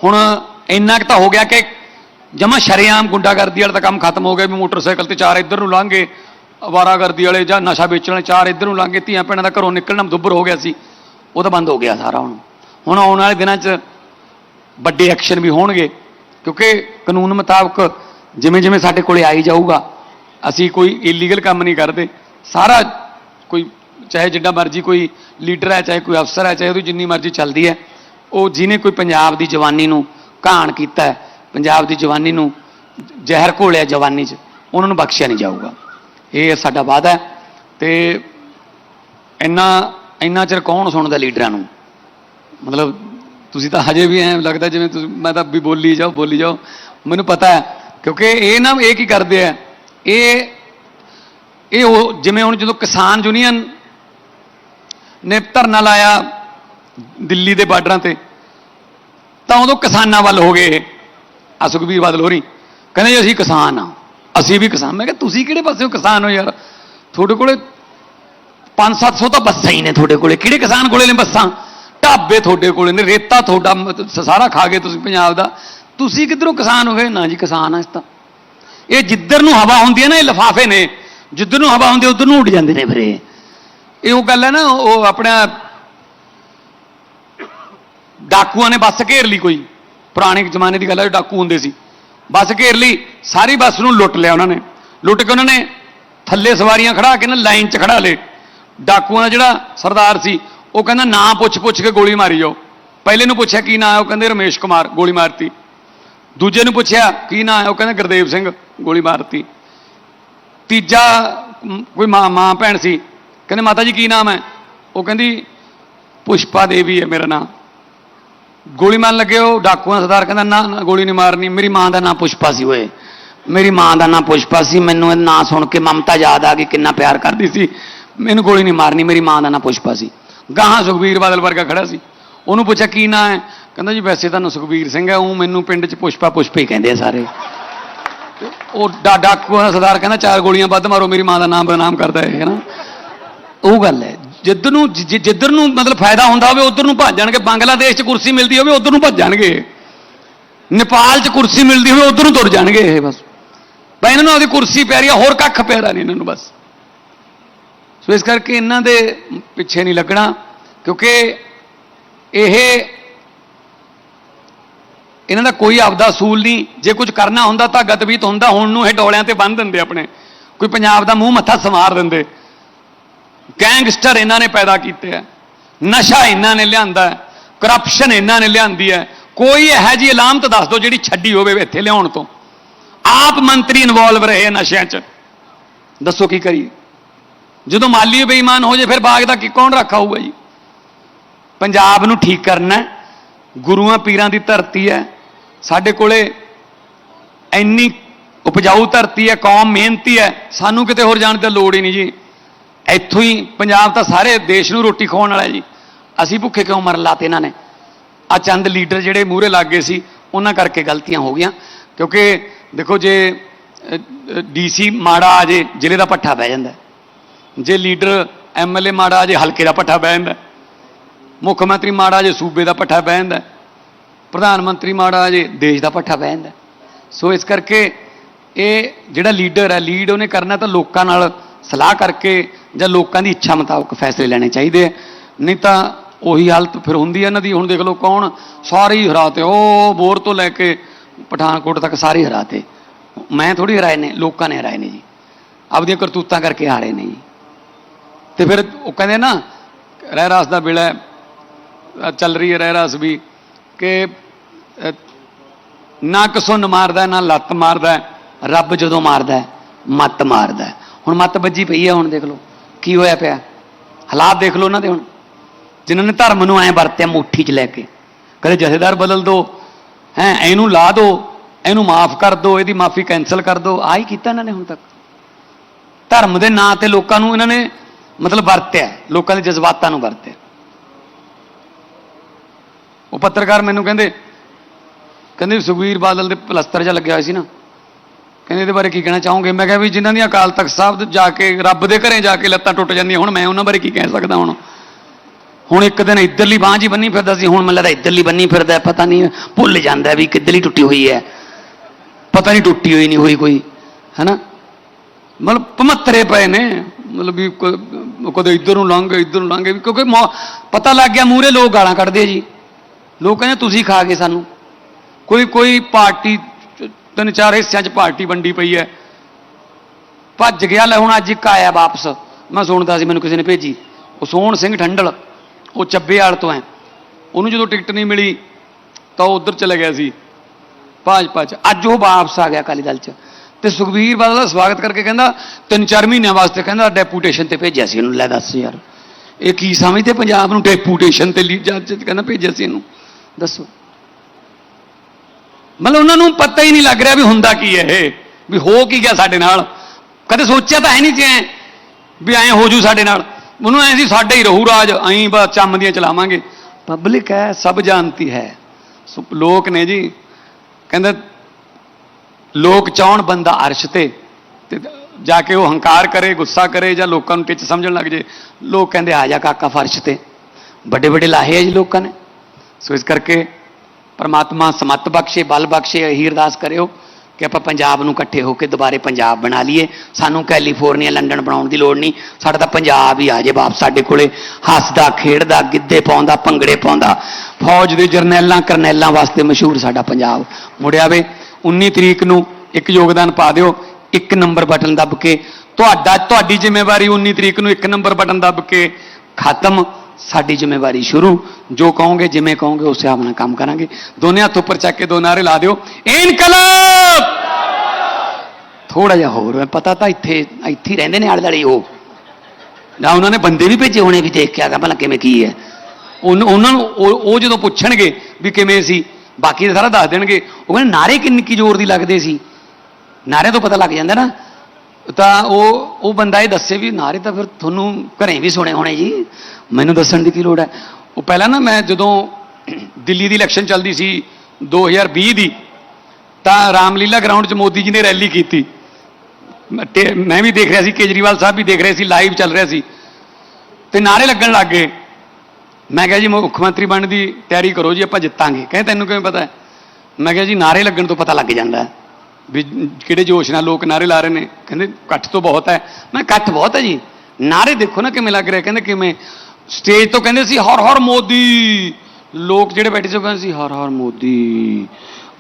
ਹੁਣ ਇੰਨਾ ਕੁ ਤਾਂ ਹੋ ਗਿਆ ਕਿ ਜਮਾ ਸ਼ਰੇਆਮ ਗੁੰਡਾਗਰਦੀ ਵਾਲਾ ਤਾਂ ਕੰਮ ਖਤਮ ਹੋ ਗਿਆ ਵੀ ਮੋਟਰਸਾਈਕਲ ਤੇ ਚਾਰ ਇੱਧਰ ਨੂੰ ਲੰਘੇ ਅਵਾਰਾਗਰਦੀ ਵਾਲੇ ਜਾਂ ਨਸ਼ਾ ਵੇਚਣ ਵਾਲੇ ਚਾਰ ਇੱਧਰ ਨੂੰ ਲੰਘੇ ਧੀਆਂ ਭੈਣਾਂ ਦਾ ਘਰੋਂ ਨਿਕਲਣਾ ਦੁੱਬਰ ਹੋ ਗਿਆ ਸੀ। ਉਹ ਤਾਂ ਬੰਦ ਹੋ ਗਿਆ ਸਾਰਾ ਹੁਣ। ਹੁਣ ਆਉਣ ਵਾਲੇ ਦਿਨਾਂ 'ਚ ਵੱਡੇ ਐਕਸ਼ਨ ਵੀ ਹੋਣਗੇ, ਕਿਉਂਕਿ ਕਾਨੂੰਨ ਮੁਤਾਬਕ ਜਿਵੇਂ ਜਿਵੇਂ ਸਾਡੇ ਕੋਲੇ ਆਈ ਜਾਊਗਾ, ਅਸੀਂ ਕੋਈ ਇਲੀਗਲ ਕੰਮ ਨਹੀਂ ਕਰਦੇ। ਸਾਰਾ ਕੋਈ, ਚਾਹੇ ਜਿੱਡਾ ਮਰਜ਼ੀ ਕੋਈ ਲੀਡਰ ਹੈ, ਚਾਹੇ ਕੋਈ ਅਫਸਰ ਹੈ, ਚਾਹੇ ਉਹਦੀ ਜਿੰਨੀ ਮਰਜ਼ੀ ਚੱਲਦੀ ਹੈ, ਉਹ ਜਿਹਨੇ ਕੋਈ ਪੰਜਾਬ ਦੀ ਜਵਾਨੀ ਨੂੰ ਘਾਣ ਕੀਤਾ ਹੈ ਪੰਜਾਬ ਦੀ ਜਵਾਨੀ ਨੂੰ ਜ਼ਹਿਰ ਘੋਲਿਆ ਜਵਾਨੀ 'ਚ, ਉਹਨਾਂ ਨੂੰ ਬਖਸ਼ਿਆ ਨਹੀਂ ਜਾਊਗਾ। ਇਹ ਸਾਡਾ ਵਾਅਦਾ ਹੈ ਤੇ ਇੰਨਾ ਇੰਨਾ ਚਿਰ ਕੌਣ ਸੁਣਦਾ ਲੀਡਰਾਂ ਨੂੰ? ਮਤਲਬ ਤੁਸੀਂ ਤਾਂ ਹਜੇ ਵੀ ਐਂ ਲੱਗਦਾ ਜਿਵੇਂ ਤੁਸੀਂ, ਮੈਂ ਤਾਂ ਵੀ ਬੋਲੀ ਜਾਓ ਬੋਲੀ ਜਾਓ। ਮੈਨੂੰ ਪਤਾ ਹੈ, ਕਿਉਂਕਿ ਇਹ ਨਾ, ਇਹ ਕੀ ਕਰਦੇ ਆ? ਇਹ ਇਹ ਉਹ ਜਿਵੇਂ ਹੁਣ ਜਦੋਂ ਕਿਸਾਨ ਯੂਨੀਅਨ ਨੇ ਧਰਨਾ ਲਾਇਆ ਦਿੱਲੀ ਦੇ ਬਾਰਡਰਾਂ ਤੇ, ਤਾਂ ਉਦੋਂ ਕਿਸਾਨਾਂ ਵੱਲ ਹੋ ਗਏ ਆ ਸੁਖਬੀਰ ਬਾਦਲ ਹੋਰੀ। ਕਹਿੰਦੇ ਜੀ ਅਸੀਂ ਕਿਸਾਨ ਆ ਅਸੀਂ ਵੀ ਕਿਸਾਨ। ਮੈਂ ਕਿਹਾ ਤੁਸੀਂ ਕਿਹੜੇ ਪਾਸਿਓਂ ਕਿਸਾਨ ਹੋ ਯਾਰ। ਤੁਹਾਡੇ ਕੋਲੇ 5-700 ਤਾਂ ਬੱਸਾਂ ਹੀ ਨੇ ਤੁਹਾਡੇ ਕੋਲੇ। ਕਿਹੜੇ ਕਿਸਾਨ ਕੋਲੇ ਨੇ ਬੱਸਾਂ? ਢਾਬੇ ਤੁਹਾਡੇ ਕੋਲੇ ਨੇ। ਰੇਤਾ ਤੁਹਾਡਾ ਮ- ਸਾਰਾ ਖਾ ਗਏ ਤੁਸੀਂ ਪੰਜਾਬ ਦਾ। ਤੁਸੀਂ ਕਿੱਧਰੋਂ ਕਿਸਾਨ ਹੋ ਗਏ? ਨਾ ਜੀ, ਕਿਸਾਨ ਆ ਇਸ ਤਾਂ। ਇਹ ਜਿੱਧਰ ਨੂੰ ਹਵਾ ਹੁੰਦੀ ਹੈ ਨਾ, ਇਹ ਲਫਾਫੇ ਨੇ। ਜਿੱਧਰ ਨੂੰ ਹਵਾ ਹੁੰਦੀ ਹੈ, ਉਧਰ ਨੂੰ ਉੱਡ ਜਾਂਦੇ ਨੇ ਫਿਰ ਇਹ ਉਹ ਗੱਲ ਹੈ ਨਾ, ਉਹ ਆਪਣਾ ਡਾਕੂਆਂ ਨੇ ਬੱਸ ਘੇਰ ਲਈ ਕੋਈ। ਪੁਰਾਣੇ ਜ਼ਮਾਨੇ ਦੀ ਗੱਲ ਹੈ ਡਾਕੂ ਹੁੰਦੇ ਸੀ। ਬੱਸ ਘੇਰ ਲਈ, ਸਾਰੀ ਬੱਸ ਨੂੰ ਲੁੱਟ ਲਿਆ ਉਹਨਾਂ ਨੇ। ਲੁੱਟ ਕੇ ਉਹਨਾਂ ਨੇ ਥੱਲੇ ਸਵਾਰੀਆਂ ਖੜਾ ਕੇ ਨਾ ਲਾਈਨ 'ਚ ਖੜਾ ਲਏ। ਡਾਕੂਆਂ ਦਾ ਜਿਹੜਾ ਸਰਦਾਰ ਸੀ, ਉਹ ਕਹਿੰਦਾ, ਨਾਂ ਪੁੱਛ ਪੁੱਛ ਕੇ ਗੋਲੀ ਮਾਰੀ ਜਾਓ। ਪਹਿਲੇ ਨੂੰ ਪੁੱਛਿਆ, ਕੀ ਨਾਂ ਹੈ ਉਹ ਕਹਿੰਦੇ, ਰਮੇਸ਼ ਕੁਮਾਰ, ਗੋਲੀ ਮਾਰਤੀ। ਦੂਜੇ ਨੂੰ ਪੁੱਛਿਆ, ਕੀ ਨਾਂ ਹੈ ਉਹ ਕਹਿੰਦੇ, ਗੁਰਦੇਵ ਸਿੰਘ, ਗੋਲੀ ਮਾਰਤੀ। ਤੀਜਾ ਕੋਈ ਮਾਂ ਮਾਂ ਭੈਣ ਸੀ। ਕਹਿੰਦੇ, ਮਾਤਾ ਜੀ, ਕੀ ਨਾਮ ਹੈ? ਉਹ ਕਹਿੰਦੀ, ਪੁਸ਼ਪਾ ਦੇਵੀ ਹੈ ਮੇਰਾ ਨਾਮ। ਗੋਲੀ ਮਾਰਨ ਲੱਗੇ ਉਹ ਡਾਕੂਆਂ ਦਾ ਸਰਦਾਰ ਕਹਿੰਦਾ, ਨਾ ਨਾ, ਗੋਲੀ ਨਹੀਂ ਮਾਰਨੀ, ਮੇਰੀ ਮਾਂ ਦਾ ਨਾਂ ਪੁਸ਼ਪਾ ਸੀ ਓਏ। ਮੇਰੀ ਮਾਂ ਦਾ ਨਾਂ ਪੁਸ਼ਪਾ ਸੀ, ਮੈਨੂੰ ਇਹ ਨਾਂ ਸੁਣ ਕੇ ਮਮਤਾ ਯਾਦ ਆ ਗਈ, ਕਿੰਨਾ ਪਿਆਰ ਕਰਦੀ ਸੀ। ਮੈਨੂੰ ਗੋਲੀ ਨਹੀਂ ਮਾਰਨੀ, ਮੇਰੀ ਮਾਂ ਦਾ ਨਾਂ ਪੁਸ਼ਪਾ ਸੀ। ਗਾਹਾਂ ਸੁਖਬੀਰ ਬਾਦਲ ਵਰਗਾ ਖੜਾ ਸੀ। ਉਹਨੂੰ ਪੁੱਛਿਆ, ਕੀ ਨਾਂ ਹੈ? ਕਹਿੰਦਾ ਜੀ, ਵੈਸੇ ਤਾਂ ਸੁਖਬੀਰ ਸਿੰਘ ਹੈ, ਉਹ ਮੈਨੂੰ ਪਿੰਡ 'ਚ ਪੁਸ਼ਪਾ ਪੁਸ਼ਪਾ ਹੀ ਕਹਿੰਦੇ ਆ ਸਾਰੇ। ਉਹ ਡਾ- ਡਾਕੂ ਦਾ ਸਰਦਾਰ ਕਹਿੰਦਾ, ਚਾਰ ਗੋਲੀਆਂ ਵੱਧ ਮਾਰੋ, ਮੇਰੀ ਮਾਂ ਦਾ ਨਾਮ ਬਦਨਾਮ ਕਰਦਾ ਹੈ ਨਾ? ਉਹ ਗੱਲ ਹੈ। ਜਿੱਧਰ ਨੂੰ ਜਿ- ਜਿੱਧਰ ਨੂੰ ਮਤਲਬ ਫਾਇਦਾ ਹੁੰਦਾ ਹੋਵੇ, ਉਧਰ ਨੂੰ ਭੱਜ ਜਾਣਗੇ। ਬੰਗਲਾਦੇਸ਼ 'ਚ ਕੁਰਸੀ ਮਿਲਦੀ ਹੋਵੇ, ਉਧਰ ਨੂੰ ਭੱਜ ਜਾਣਗੇ। ਨੇਪਾਲ 'ਚ ਕੁਰਸੀ ਮਿਲਦੀ ਹੋਵੇ, ਉਧਰ ਨੂੰ ਤੁਰ ਜਾਣਗੇ ਇਹ ਬਸ। ਬਈ ਇਹਨਾਂ ਨੂੰ ਆਪਦੀ ਕੁਰਸੀ ਪੈ ਰਹੀ ਆ, ਹੋਰ ਕੱਖ ਪਿਆਰਾ ਨਹੀਂ ਇਹਨਾਂ ਨੂੰ ਬਸ। ਸੋ ਇਸ ਕਰਕੇ ਇਹਨਾਂ ਦੇ ਪਿੱਛੇ ਨਹੀਂ ਲੱਗਣਾ, ਕਿਉਂਕਿ ਇਹ ਇਹਨਾਂ ਦਾ ਕੋਈ ਆਪਦਾ ਅਸੂਲ ਨਹੀਂ। ਜੇ ਕੁਝ ਕਰਨਾ ਹੁੰਦਾ, ਤਾਂ ਗਤਵੀਤ ਹੁੰਦਾ, ਹੁਣ ਨੂੰ ਇਹ ਡੋਲਿਆਂ ਤੇ ਬੰਨ ਦਿੰਦੇ ਆਪਣੇ। ਕੋਈ ਪੰਜਾਬ ਦਾ ਮੂੰਹ ਮੱਥਾ ਸਮਾਰ ਦਿੰਦੇ। ਗੈਂਗਸਟਰ ਇਹਨਾਂ ਨੇ ਪੈਦਾ ਕੀਤੇ ਆ। ਨਸ਼ਾ ਇਹਨਾਂ ਨੇ ਲਿਆਂਦਾ ਹੈ। ਕਰਪਸ਼ਨ ਇਹਨਾਂ ਨੇ ਲਿਆਂਦੀ ਹੈ। ਕੋਈ ਇਹੋ ਜਿਹੀ ਇਲਾਮਤ ਦੱਸ ਦਿਓ ਜਿਹੜੀ ਛੱਡੀ ਹੋਵੇ ਇੱਥੇ ਲਿਆਉਣ ਤੋਂ। ਆਪ ਮੰਤਰੀ ਇਨਵੋਲਵ ਰਹੇ ਨਸ਼ਿਆਂ 'ਚ। ਦੱਸੋ ਕੀ ਕਰੀਏ? ਜਦੋਂ ਮਾਲੀ ਬੇਈਮਾਨ ਹੋ ਜੇ ਫਿਰ ਬਾਗ ਦਾ ਕੀ ਕੌਣ ਰੱਖਾ ਹੋਊਗਾ ਜੀ? ਪੰਜਾਬ ਨੂੰ ਠੀਕ ਕਰਨਾ ਗੁਰੂਆਂ ਪੀਰਾਂ ਦੀ ਧਰਤੀ ਹੈ। ਸਾਡੇ ਕੋਲੇ ਇੰਨੀ ਉਪਜਾਊ ਧਰਤੀ ਹੈ, ਕੌਮ ਮਿਹਨਤੀ ਹੈ। ਸਾਨੂੰ ਕਿਤੇ ਹੋਰ ਜਾਣ ਦੀ ਲੋੜ ਹੀ ਨਹੀਂ ਜੀ। ਇੱਥੋਂ ਹੀ ਪੰਜਾਬ ਤਾਂ ਸਾਰੇ ਦੇਸ਼ ਨੂੰ ਰੋਟੀ ਖਵਾਉਣ ਵਾਲਾ ਜੀ। ਅਸੀਂ ਭੁੱਖੇ ਕਿਉਂ ਮਰਨ ਲਾਤੇ ਇਹਨਾਂ ਨੇ? ਆ ਚੰਦ ਲੀਡਰ ਜਿਹੜੇ ਮੂਹਰੇ ਲੱਗ ਗਏ ਸੀ, ਉਹਨਾਂ ਕਰਕੇ ਗਲਤੀਆਂ ਹੋ ਗਈਆਂ। ਕਿਉਂਕਿ ਦੇਖੋ ਜੇ ਡੀਸੀ ਮਾੜਾ ਆ ਜੇ ਜ਼ਿਲ੍ਹੇ ਦਾ ਪੱਠਾ ਬਹਿ ਜਾਂਦਾ ਜੇ ਲੀਡਰ ਐਮਐਲਏ ਮਾੜਾ ਆ ਜੇ ਹਲਕੇ ਦਾ ਪੱਠਾ ਬਹਿ ਜਾਂਦਾ ਮੁੱਖ ਮੰਤਰੀ ਮਾੜਾ ਜੇ ਸੂਬੇ ਦਾ ਪੱਠਾ ਬਹਿ ਜਾਂਦਾ ਪ੍ਰਧਾਨ ਮੰਤਰੀ ਮਾੜਾ ਜੇ ਦੇਸ਼ ਦਾ ਪੱਠਾ ਬਹਿ ਜਾਂਦਾ ਸੋ ਇਸ ਕਰਕੇ ਇਹ ਜਿਹੜਾ ਲੀਡਰ ਹੈ, ਲੀਡ ਉਹਨੇ ਕਰਨਾ ਤਾਂ ਲੋਕਾਂ ਨਾਲ ਸਲਾਹ ਕਰਕੇ ਜਾਂ ਲੋਕਾਂ ਦੀ ਇੱਛਾ ਮੁਤਾਬਕ ਫੈਸਲੇ ਲੈਣੇ ਚਾਹੀਦੇ ਆ। ਨਹੀਂ ਤਾਂ ਉਹੀ ਹਾਲਤ ਫਿਰ ਹੁੰਦੀ ਹੈ ਇਹਨਾਂ ਦੀ। ਹੁਣ ਦੇਖ ਲਓ ਕੌਣ ਸਾਰੇ ਹੀ ਹਰਾਤੇ ਉਹ ਬੋਰ ਤੋਂ ਲੈ ਕੇ ਪਠਾਨਕੋਟ ਤੱਕ ਸਾਰੇ ਹਰਾਤੇ। ਮੈਂ ਥੋੜੀ ਹਰਾਏ ਨੇ ਲੋਕਾਂ ਨੇ ਹਰਾਏ ਨੇ ਜੀ। ਆਪਦੀਆਂ ਕਰਤੂਤਾਂ ਕਰਕੇ ਹਾਰੇ ਨੇ ਜੀ। ਤੇ ਫਿਰ ਉਹ ਕਹਿੰਦੇ ਨਾ ਰਹਿ ਰਾਸ ਦਾ ਵੇਲਾ ਚੱਲ ਰਹੀ ਹੈ ਰਹਿ ਰਾਸ ਵੀ ਕਿ ਅ, ਨਾ ਕਸੁੰਨ ਮਾਰਦਾ ਨਾ ਲੱਤ ਮਾਰਦਾ ਰੱਬ ਜਦੋਂ ਮਾਰਦਾ ਮੱਤ ਮਾਰਦਾ। ਹੁਣ ਮੱਤ ਵੱਜੀ ਪਈ ਹੈ ਹੁਣ ਦੇਖ ਲਓ। ਕੀ ਹੋਇਆ ਪਿਆ? ਹਾਲਾਤ ਦੇਖ ਲਓ ਉਹਨਾਂ ਦੇ ਹੁਣ। ਜਿਨ੍ਹਾਂ ਨੇ ਧਰਮ ਨੂੰ ਐ ਵਰਤਿਆ ਮੁੱਠੀ 'ਚ ਲੈ ਕੇ। ਕਦੇ ਜਥੇਦਾਰ ਬਦਲ ਦੋ, ਹੈ, ਇਹਨੂੰ ਲਾ ਦੋ, ਇਹਨੂੰ ਮਾਫ ਕਰ ਦੋ, ਇਹਦੀ ਮਾਫੀ ਕੈਨਸਲ ਕਰ ਦੋ। ਆਹੀ ਕੀਤਾ ਇਹਨਾਂ ਨੇ ਹੁਣ ਤੱਕ। ਧਰਮ ਦੇ ਨਾਂ ਤੇ ਲੋਕਾਂ ਨੂੰ ਇਹਨਾਂ ਨੇ ਮਤਲਬ ਵਰਤਿਆ ਲੋਕਾਂ ਦੇ ਜਜ਼ਬਾਤਾਂ ਨੂੰ ਵਰਤਿਆ ਉਹ ਪੱਤਰਕਾਰ ਮੈਨੂੰ ਕਹਿੰਦੇ ਕਹਿੰਦੇ ਸੁਖਵੀਰ ਬਾਦਲ ਦੇ ਪਲਸਤਰ ਜਿਹਾ ਲੱਗਿਆ ਹੋਇਆ ਸੀ ਨਾ। ਕਹਿੰਦੇ ਇਹਦੇ ਬਾਰੇ ਕੀ ਕਹਿਣਾ ਚਾਹੋਗੇ? ਮੈਂ ਕਿਹਾ ਵੀ ਜਿਨ੍ਹਾਂ ਦੀਆਂ ਅਕਾਲ ਤਖਤ ਸਾਹਿਬ ਜਾ ਕੇ ਰੱਬ ਦੇ ਘਰੇ ਜਾ ਕੇ ਲੱਤਾਂ ਟੁੱਟ ਜਾਂਦੀਆਂ ਹੁਣ, ਮੈਂ ਉਹਨਾਂ ਬਾਰੇ ਕੀ ਕਹਿ ਸਕਦਾ ਹੁਣ? ਹੁਣ ਇੱਕ ਦਿਨ ਇੱਧਰਲੀ ਬਾਂਹ ਜੀ ਬੰਨੀ ਫਿਰਦਾ ਸੀ, ਹੁਣ ਮੈਨੂੰ ਲੱਗਦਾ ਇੱਧਰਲੀ ਬੰਨੀ ਫਿਰਦਾ ਪਤਾ ਨਹੀਂ ਭੁੱਲ ਜਾਂਦਾ ਵੀ ਕਿੱਧਰਲੀ ਟੁੱਟੀ ਹੋਈ ਹੈ। ਪਤਾ ਨਹੀਂ ਟੁੱਟੀ ਹੋਈ ਨਹੀਂ ਹੋਈ ਕੋਈ, ਹੈਨਾ? ਮਤਲਬ ਪਮੱਤਰੇ ਪਏ ਨੇ, ਮਤਲਬ ਵੀ ਕਦੇ ਇੱਧਰ ਨੂੰ ਲੰਘ ਗਏ ਇੱਧਰ ਨੂੰ ਲੰਘ ਗਏ ਵੀ ਕਿਉਂਕਿ ਮੌ- ਪਤਾ ਲੱਗ ਗਿਆ ਮੂਰੇ ਲੋਕ ਗਾਲਾਂ ਕੱਢਦੇ ਜੀ। ਲੋਕ ਕਹਿੰਦੇ ਤੁਸੀਂ ਖਾ ਗਏ ਸਾਨੂੰ। ਕੋਈ ਕੋਈ ਪਾਰਟੀ ਤਿੰਨ ਚਾਰ ਹਿੱਸਿਆਂ 'ਚ ਪਾਰਟੀ ਵੰਡੀ ਪਈ ਹੈ ਭੱਜ ਗਿਆ ਲੈ ਹੁਣ ਅੱਜ ਇੱਕ ਆਇਆ ਵਾਪਸ। ਮੈਂ ਸੁਣਦਾ ਸੀ, ਮੈਨੂੰ ਕਿਸੇ ਨੇ ਭੇਜੀ। ਉਹ ਸੋਹਣ ਸਿੰਘ ਠੰਡਲ, ਉਹ ਚੱਬੇਵਾਲ ਤੋਂ ਹੈ ਉਹਨੂੰ ਜਦੋਂ ਟਿਕਟ ਨਹੀਂ ਮਿਲੀ, ਤਾਂ ਉਹ ਉਧਰ ਚਲਾ ਗਿਆ ਸੀ। ਭਾਜਪਾ 'ਚ। ਅੱਜ ਉਹ ਵਾਪਸ ਆ ਗਿਆ ਅਕਾਲੀ ਦਲ 'ਚ। ਤੇ ਸੁਖਬੀਰ ਬਾਦਲ ਦਾ ਸਵਾਗਤ ਕਰਕੇ ਕਹਿੰਦਾ ਤਿੰਨ ਚਾਰ ਮਹੀਨਿਆਂ ਵਾਸਤੇ ਕਹਿੰਦਾ, ਡੈਪੂਟੇਸ਼ਨ ਤੇ ਭੇਜਿਆ ਸੀ ਇਹਨੂੰ। ਲੈ ਦੱਸ ਯਾਰ, ਇਹ ਕੀ ਸਮਝਦੇ ਪੰਜਾਬ ਨੂੰ? ਡੈਪੂਟੇਸ਼ਨ ਤੇ ਲੀ ਜੱਜ ਕਹਿੰਦਾ ਭੇਜਿਆ ਸੀ ਇਹਨੂੰ। ਦੱਸੋ। ਮਤਲਬ ਉਹਨਾਂ ਨੂੰ ਪਤਾ ਹੀ ਨਹੀਂ ਲੱਗ ਰਿਹਾ ਵੀ ਹੁੰਦਾ ਕੀ ਹੈ ਇਹ, ਵੀ ਹੋ ਕੀ ਗਿਆ ਸਾਡੇ ਨਾਲ। ਕਦੇ ਸੋਚਿਆ ਤਾਂ ਹੈ ਨਹੀਂ ਜੇ ਵੀ ਐਂ ਹੋ ਜੂ ਸਾਡੇ ਨਾਲ। ਉਹਨੂੰ ਐਂ ਸੀ, ਸਾਡੇ ਹੀ ਰਹੂ ਰਾਜ, ਐਂ ਬਸ ਚੰਮ ਦੀਆਂ ਚਲਾਵਾਂਗੇ। ਪਬਲਿਕ ਹੈ, ਸਭ ਜਾਣਤੀ ਹੈ। ਸੋ ਲੋਕ ਨੇ ਜੀ, ਕਹਿੰਦੇ ਲੋਕ ਚਾਹਣ ਬੰਦਾ ਅਰਸ਼ ਤੇ ਤੇ ਜਾ ਕੇ ਉਹ ਹੰਕਾਰ ਕਰੇ, ਗੁੱਸਾ ਕਰੇ ਜਾਂ ਲੋਕਾਂ ਨੂੰ ਟਿੱਚ ਸਮਝਣ ਲੱਗ ਜੇ। ਲੋਕ ਕਹਿੰਦੇ, ਆ ਜਾ ਕਾਕਾ ਫਰਸ਼ ਤੇ। ਵੱਡੇ ਵੱਡੇ ਲਾਹੇ ਆ ਜੀ ਲੋਕਾਂ ਨੇ। ਸੋ ਇਸ ਕਰਕੇ ਪਰਮਾਤਮਾ ਸਮਤ ਬਖਸ਼ੇ, ਬਲ ਬਖਸ਼ੇ ਇਹੀ ਅਰਦਾਸ ਕਰਿਓ ਕਿ ਆਪਾਂ ਪੰਜਾਬ ਨੂੰ ਇਕੱਠੇ ਹੋ ਕੇ ਦੁਬਾਰੇ ਪੰਜਾਬ ਬਣਾ ਲਈਏ। ਸਾਨੂੰ ਕੈਲੀਫੋਰਨੀਆ, ਲੰਡਨ ਬਣਾਉਣ ਦੀ ਲੋੜ ਨਹੀਂ। ਸਾਡਾ ਤਾਂ ਪੰਜਾਬ ਹੀ ਆ ਜੇ ਵਾਪਸ ਸਾਡੇ ਕੋਲੇ। ਹੱਸਦਾ, ਖੇਡਦਾ, ਗਿੱਧੇ ਪਾਉਂਦਾ, ਭੰਗੜੇ ਪਾਉਂਦਾ। ਫੌਜ ਦੇ ਜਰਨੈਲਾਂ, ਕਰਨੈਲਾਂ ਵਾਸਤੇ ਮਸ਼ਹੂਰ ਸਾਡਾ ਪੰਜਾਬ। ਮੁੜਿਆ ਵੇ 19 ਤਰੀਕ ਨੂੰ ਇੱਕ ਯੋਗਦਾਨ ਪਾ ਦਿਓ, ਇੱਕ ਨੰਬਰ ਬਟਨ ਦੱਬ ਕੇ। ਤੁਹਾਡਾ, ਤੁਹਾਡੀ ਜ਼ਿੰਮੇਵਾਰੀ 19 ਤਰੀਕ ਨੂੰ ਇੱਕ ਨੰਬਰ ਬਟਨ ਦੱਬ ਕੇ ਖਤਮ। ਸਾਡੀ ਜ਼ਿੰਮੇਵਾਰੀ ਸ਼ੁਰੂ। ਜੋ ਕਹੋਗੇ, ਜਿਵੇਂ ਕਹੋਗੇ, ਉਸ ਹਿਸਾਬ ਨਾਲ ਕੰਮ ਕਰਾਂਗੇ। ਦੋਨੇ ਹੱਥ ਉੱਪਰ ਚੱਕ ਕੇ ਦੋ ਨਾਰੇ ਲਾ ਦਿਓ। ਇਨਕਲਾਬ! ਥੋੜਾ ਜਿਹਾ ਹੋਰ ਹੈ ਪਤਾ ਤਾਂ ਇੱਥੇ ਇੱਥੇ ਰਹਿੰਦੇ ਨੇ ਆਲੇ ਦੁਆਲੇ ਉਹ। ਨਾ, ਉਹਨਾਂ ਨੇ ਬੰਦੇ ਵੀ ਭੇਜੇ ਹੋਣੇ ਵੀ ਦੇਖ ਕੇ ਆਗਾ ਭਲਾ ਕਿਵੇਂ ਕੀ ਹੈ। ਉਨ- ਉਹਨਾਂ ਨੂੰ ਉਹ ਉਹ ਜਦੋਂ ਪੁੱਛਣਗੇ ਵੀ ਕਿਵੇਂ ਸੀ, ਬਾਕੀ ਤਾਂ ਸਾਰਾ ਦੱਸ ਦੇਣਗੇ। ਉਹ ਕਹਿੰਦੇ ਨਾਰੇ ਕਿੰਨੀ, ਕੀ ਜ਼ੋਰ ਦੀ ਲੱਗਦੇ ਸੀ? ਨਾਰੇ ਤੋਂ ਪਤਾ ਲੱਗ ਜਾਂਦਾ ਨਾ। ਤਾਂ ਉਹ ਉਹ ਬੰਦਾ ਇਹ ਦੱਸੇ ਵੀ ਨਾਰੇ ਤਾਂ ਫਿਰ ਤੁਹਾਨੂੰ ਘਰੇ ਵੀ ਸੁਣੇ ਹੋਣੇ ਜੀ। ਮੈਨੂੰ ਦੱਸਣ ਦੀ ਕੀ ਲੋੜ ਹੈ? ਉਹ ਪਹਿਲਾਂ ਨਾ ਮੈਂ ਜਦੋਂ ਦਿੱਲੀ ਦੀ ਇਲੈਕਸ਼ਨ ਚੱਲਦੀ ਸੀ 2020 ਦੀ ਤਾਂ ਰਾਮਲੀਲਾ ਗਰਾਊਂਡ 'ਚ ਮੋਦੀ ਜੀ ਨੇ ਰੈਲੀ ਕੀਤੀ। ਮੈਂ ਵੀ ਦੇਖ ਰਿਹਾ ਸੀ ਕੇਜਰੀਵਾਲ ਸਾਹਿਬ ਵੀ ਦੇਖ ਰਹੇ ਸੀ ਲਾਈਵ ਚੱਲ ਰਿਹਾ ਸੀ। ਤੇ ਨਾਰੇ ਲੱਗਣ ਲੱਗ ਗਏ। ਮੈਂ ਕਿਹਾ ਜੀ ਮੁੱਖ ਮੰਤਰੀ ਬਣਨ ਦੀ ਤਿਆਰੀ ਕਰੋ ਜੀ ਆਪਾਂ ਜਿੱਤਾਂਗੇ। ਕਹਿੰਦੇ ਤੈਨੂੰ ਕਿਵੇਂ ਪਤਾ ਹੈ? ਮੈਂ ਕਿਹਾ ਜੀ ਨਾਰੇ ਲੱਗਣ ਤੋਂ ਪਤਾ ਲੱਗ ਜਾਂਦਾ ਹੈ ਵੀ ਕਿਹੜੇ ਜੋਸ਼ ਨਾਲ ਲੋਕ ਨਾਰੇ ਲਾ ਰਹੇ ਨੇ। ਕਹਿੰਦੇ ਇਕੱਠ ਤੋਂ ਬਹੁਤ ਹੈ। ਮੈਂ ਕਿਹਾ, ਇਕੱਠ ਬਹੁਤ ਹੈ ਜੀ। ਨਾਰੇ ਦੇਖੋ ਨਾ ਕਿਵੇਂ ਲੱਗ ਰਿਹਾ ਕਹਿੰਦੇ ਕਿਵੇਂ? ਸਟੇਜ ਤੋਂ ਕਹਿੰਦੇ ਸੀ, ਹਰ ਹਰ ਮੋਦੀ। ਲੋਕ ਜਿਹੜੇ ਬੈਠੇ ਸੀ ਕਹਿੰਦੇ ਸੀ, ਹਰ ਹਰ ਮੋਦੀ।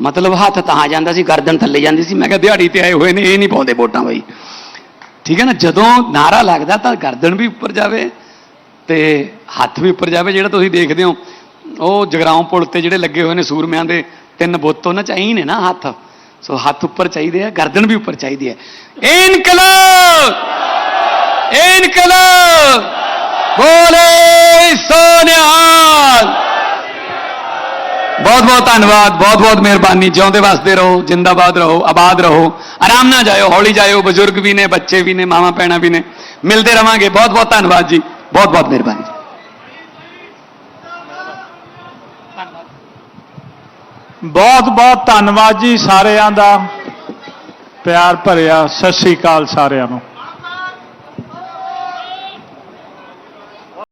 ਮਤਲਬ ਹੱਥ ਤਾਂ ਜਾਂਦਾ ਸੀ, ਗਰਦਨ ਥੱਲੇ ਜਾਂਦੀ ਸੀ। ਮੈਂ ਕਿਹਾ, ਦਿਹਾੜੀ ਤੇ ਆਏ ਹੋਏ ਨੇ, ਇਹ ਨਹੀਂ ਪਾਉਂਦੇ ਵੋਟਾਂ ਬਈ। ਠੀਕ ਹੈ ਨਾ, ਜਦੋਂ ਨਾਰਾ ਲੱਗਦਾ ਤਾਂ ਗਰਦਨ ਵੀ ਉੱਪਰ ਜਾਵੇ ਤੇ ਹੱਥ ਵੀ ਉੱਪਰ ਜਾਵੇ, ਜਿਹੜਾ ਤੁਸੀਂ ਦੇਖਦੇ ਹੋ। ਉਹ ਜਗਰਾਉਂ ਪੁਲ ਤੇ ਜਿਹੜੇ ਲੱਗੇ ਹੋਏ ਨੇ ਸੂਰਮਿਆਂ ਦੇ, ਤਿੰਨ ਬੁੱਤ, ਉਹਨਾਂ ਚ ਐਂ ਨੇ ਨਾ ਹੱਥ। ਸੋ ਹੱਥ ਉੱਪਰ ਚਾਹੀਦੇ ਆ, ਗਰਦਨ ਵੀ ਉੱਪਰ ਚਾਹੀਦੀ ਹੈ। ਇਨਕਲਾਬ! ਇਨਕਲਾਬ! ਬੋਲੇ ਸੋਨਿਹਾਲ ਬਹੁਤ ਬਹੁਤ ਧੰਨਵਾਦ, ਬਹੁਤ ਬਹੁਤ ਮਿਹਰਬਾਨੀ। ਜਿਉਂਦੇ ਵਸਦੇ ਰਹੋ, ਜਿੰਦਾਬਾਦ ਰਹੋ, ਆਬਾਦ ਰਹੋ। ਆਰਾਮ ਨਾਲ ਜਾਇਓ, ਹੌਲੀ ਜਾਇਓ, ਬਜ਼ੁਰਗ ਵੀ ਨੇ, ਬੱਚੇ ਵੀ ਨੇ, ਮਾਵਾਂ ਭੈਣਾਂ ਵੀ ਨੇ। ਮਿਲਦੇ ਰਵਾਂਗੇ। ਬਹੁਤ ਬਹੁਤ ਧੰਨਵਾਦ ਜੀ। ਬਹੁਤ ਬਹੁਤ ਮਿਹਰਬਾਨੀ। ਬਹੁਤ ਬਹੁਤ ਧੰਨਵਾਦ ਜੀ ਸਾਰਿਆਂ ਦਾ। ਪਿਆਰ ਭਰਿਆ, ਸਤਿ ਸ੍ਰੀ ਅਕਾਲ ਸਾਰਿਆਂ ਨੂੰ।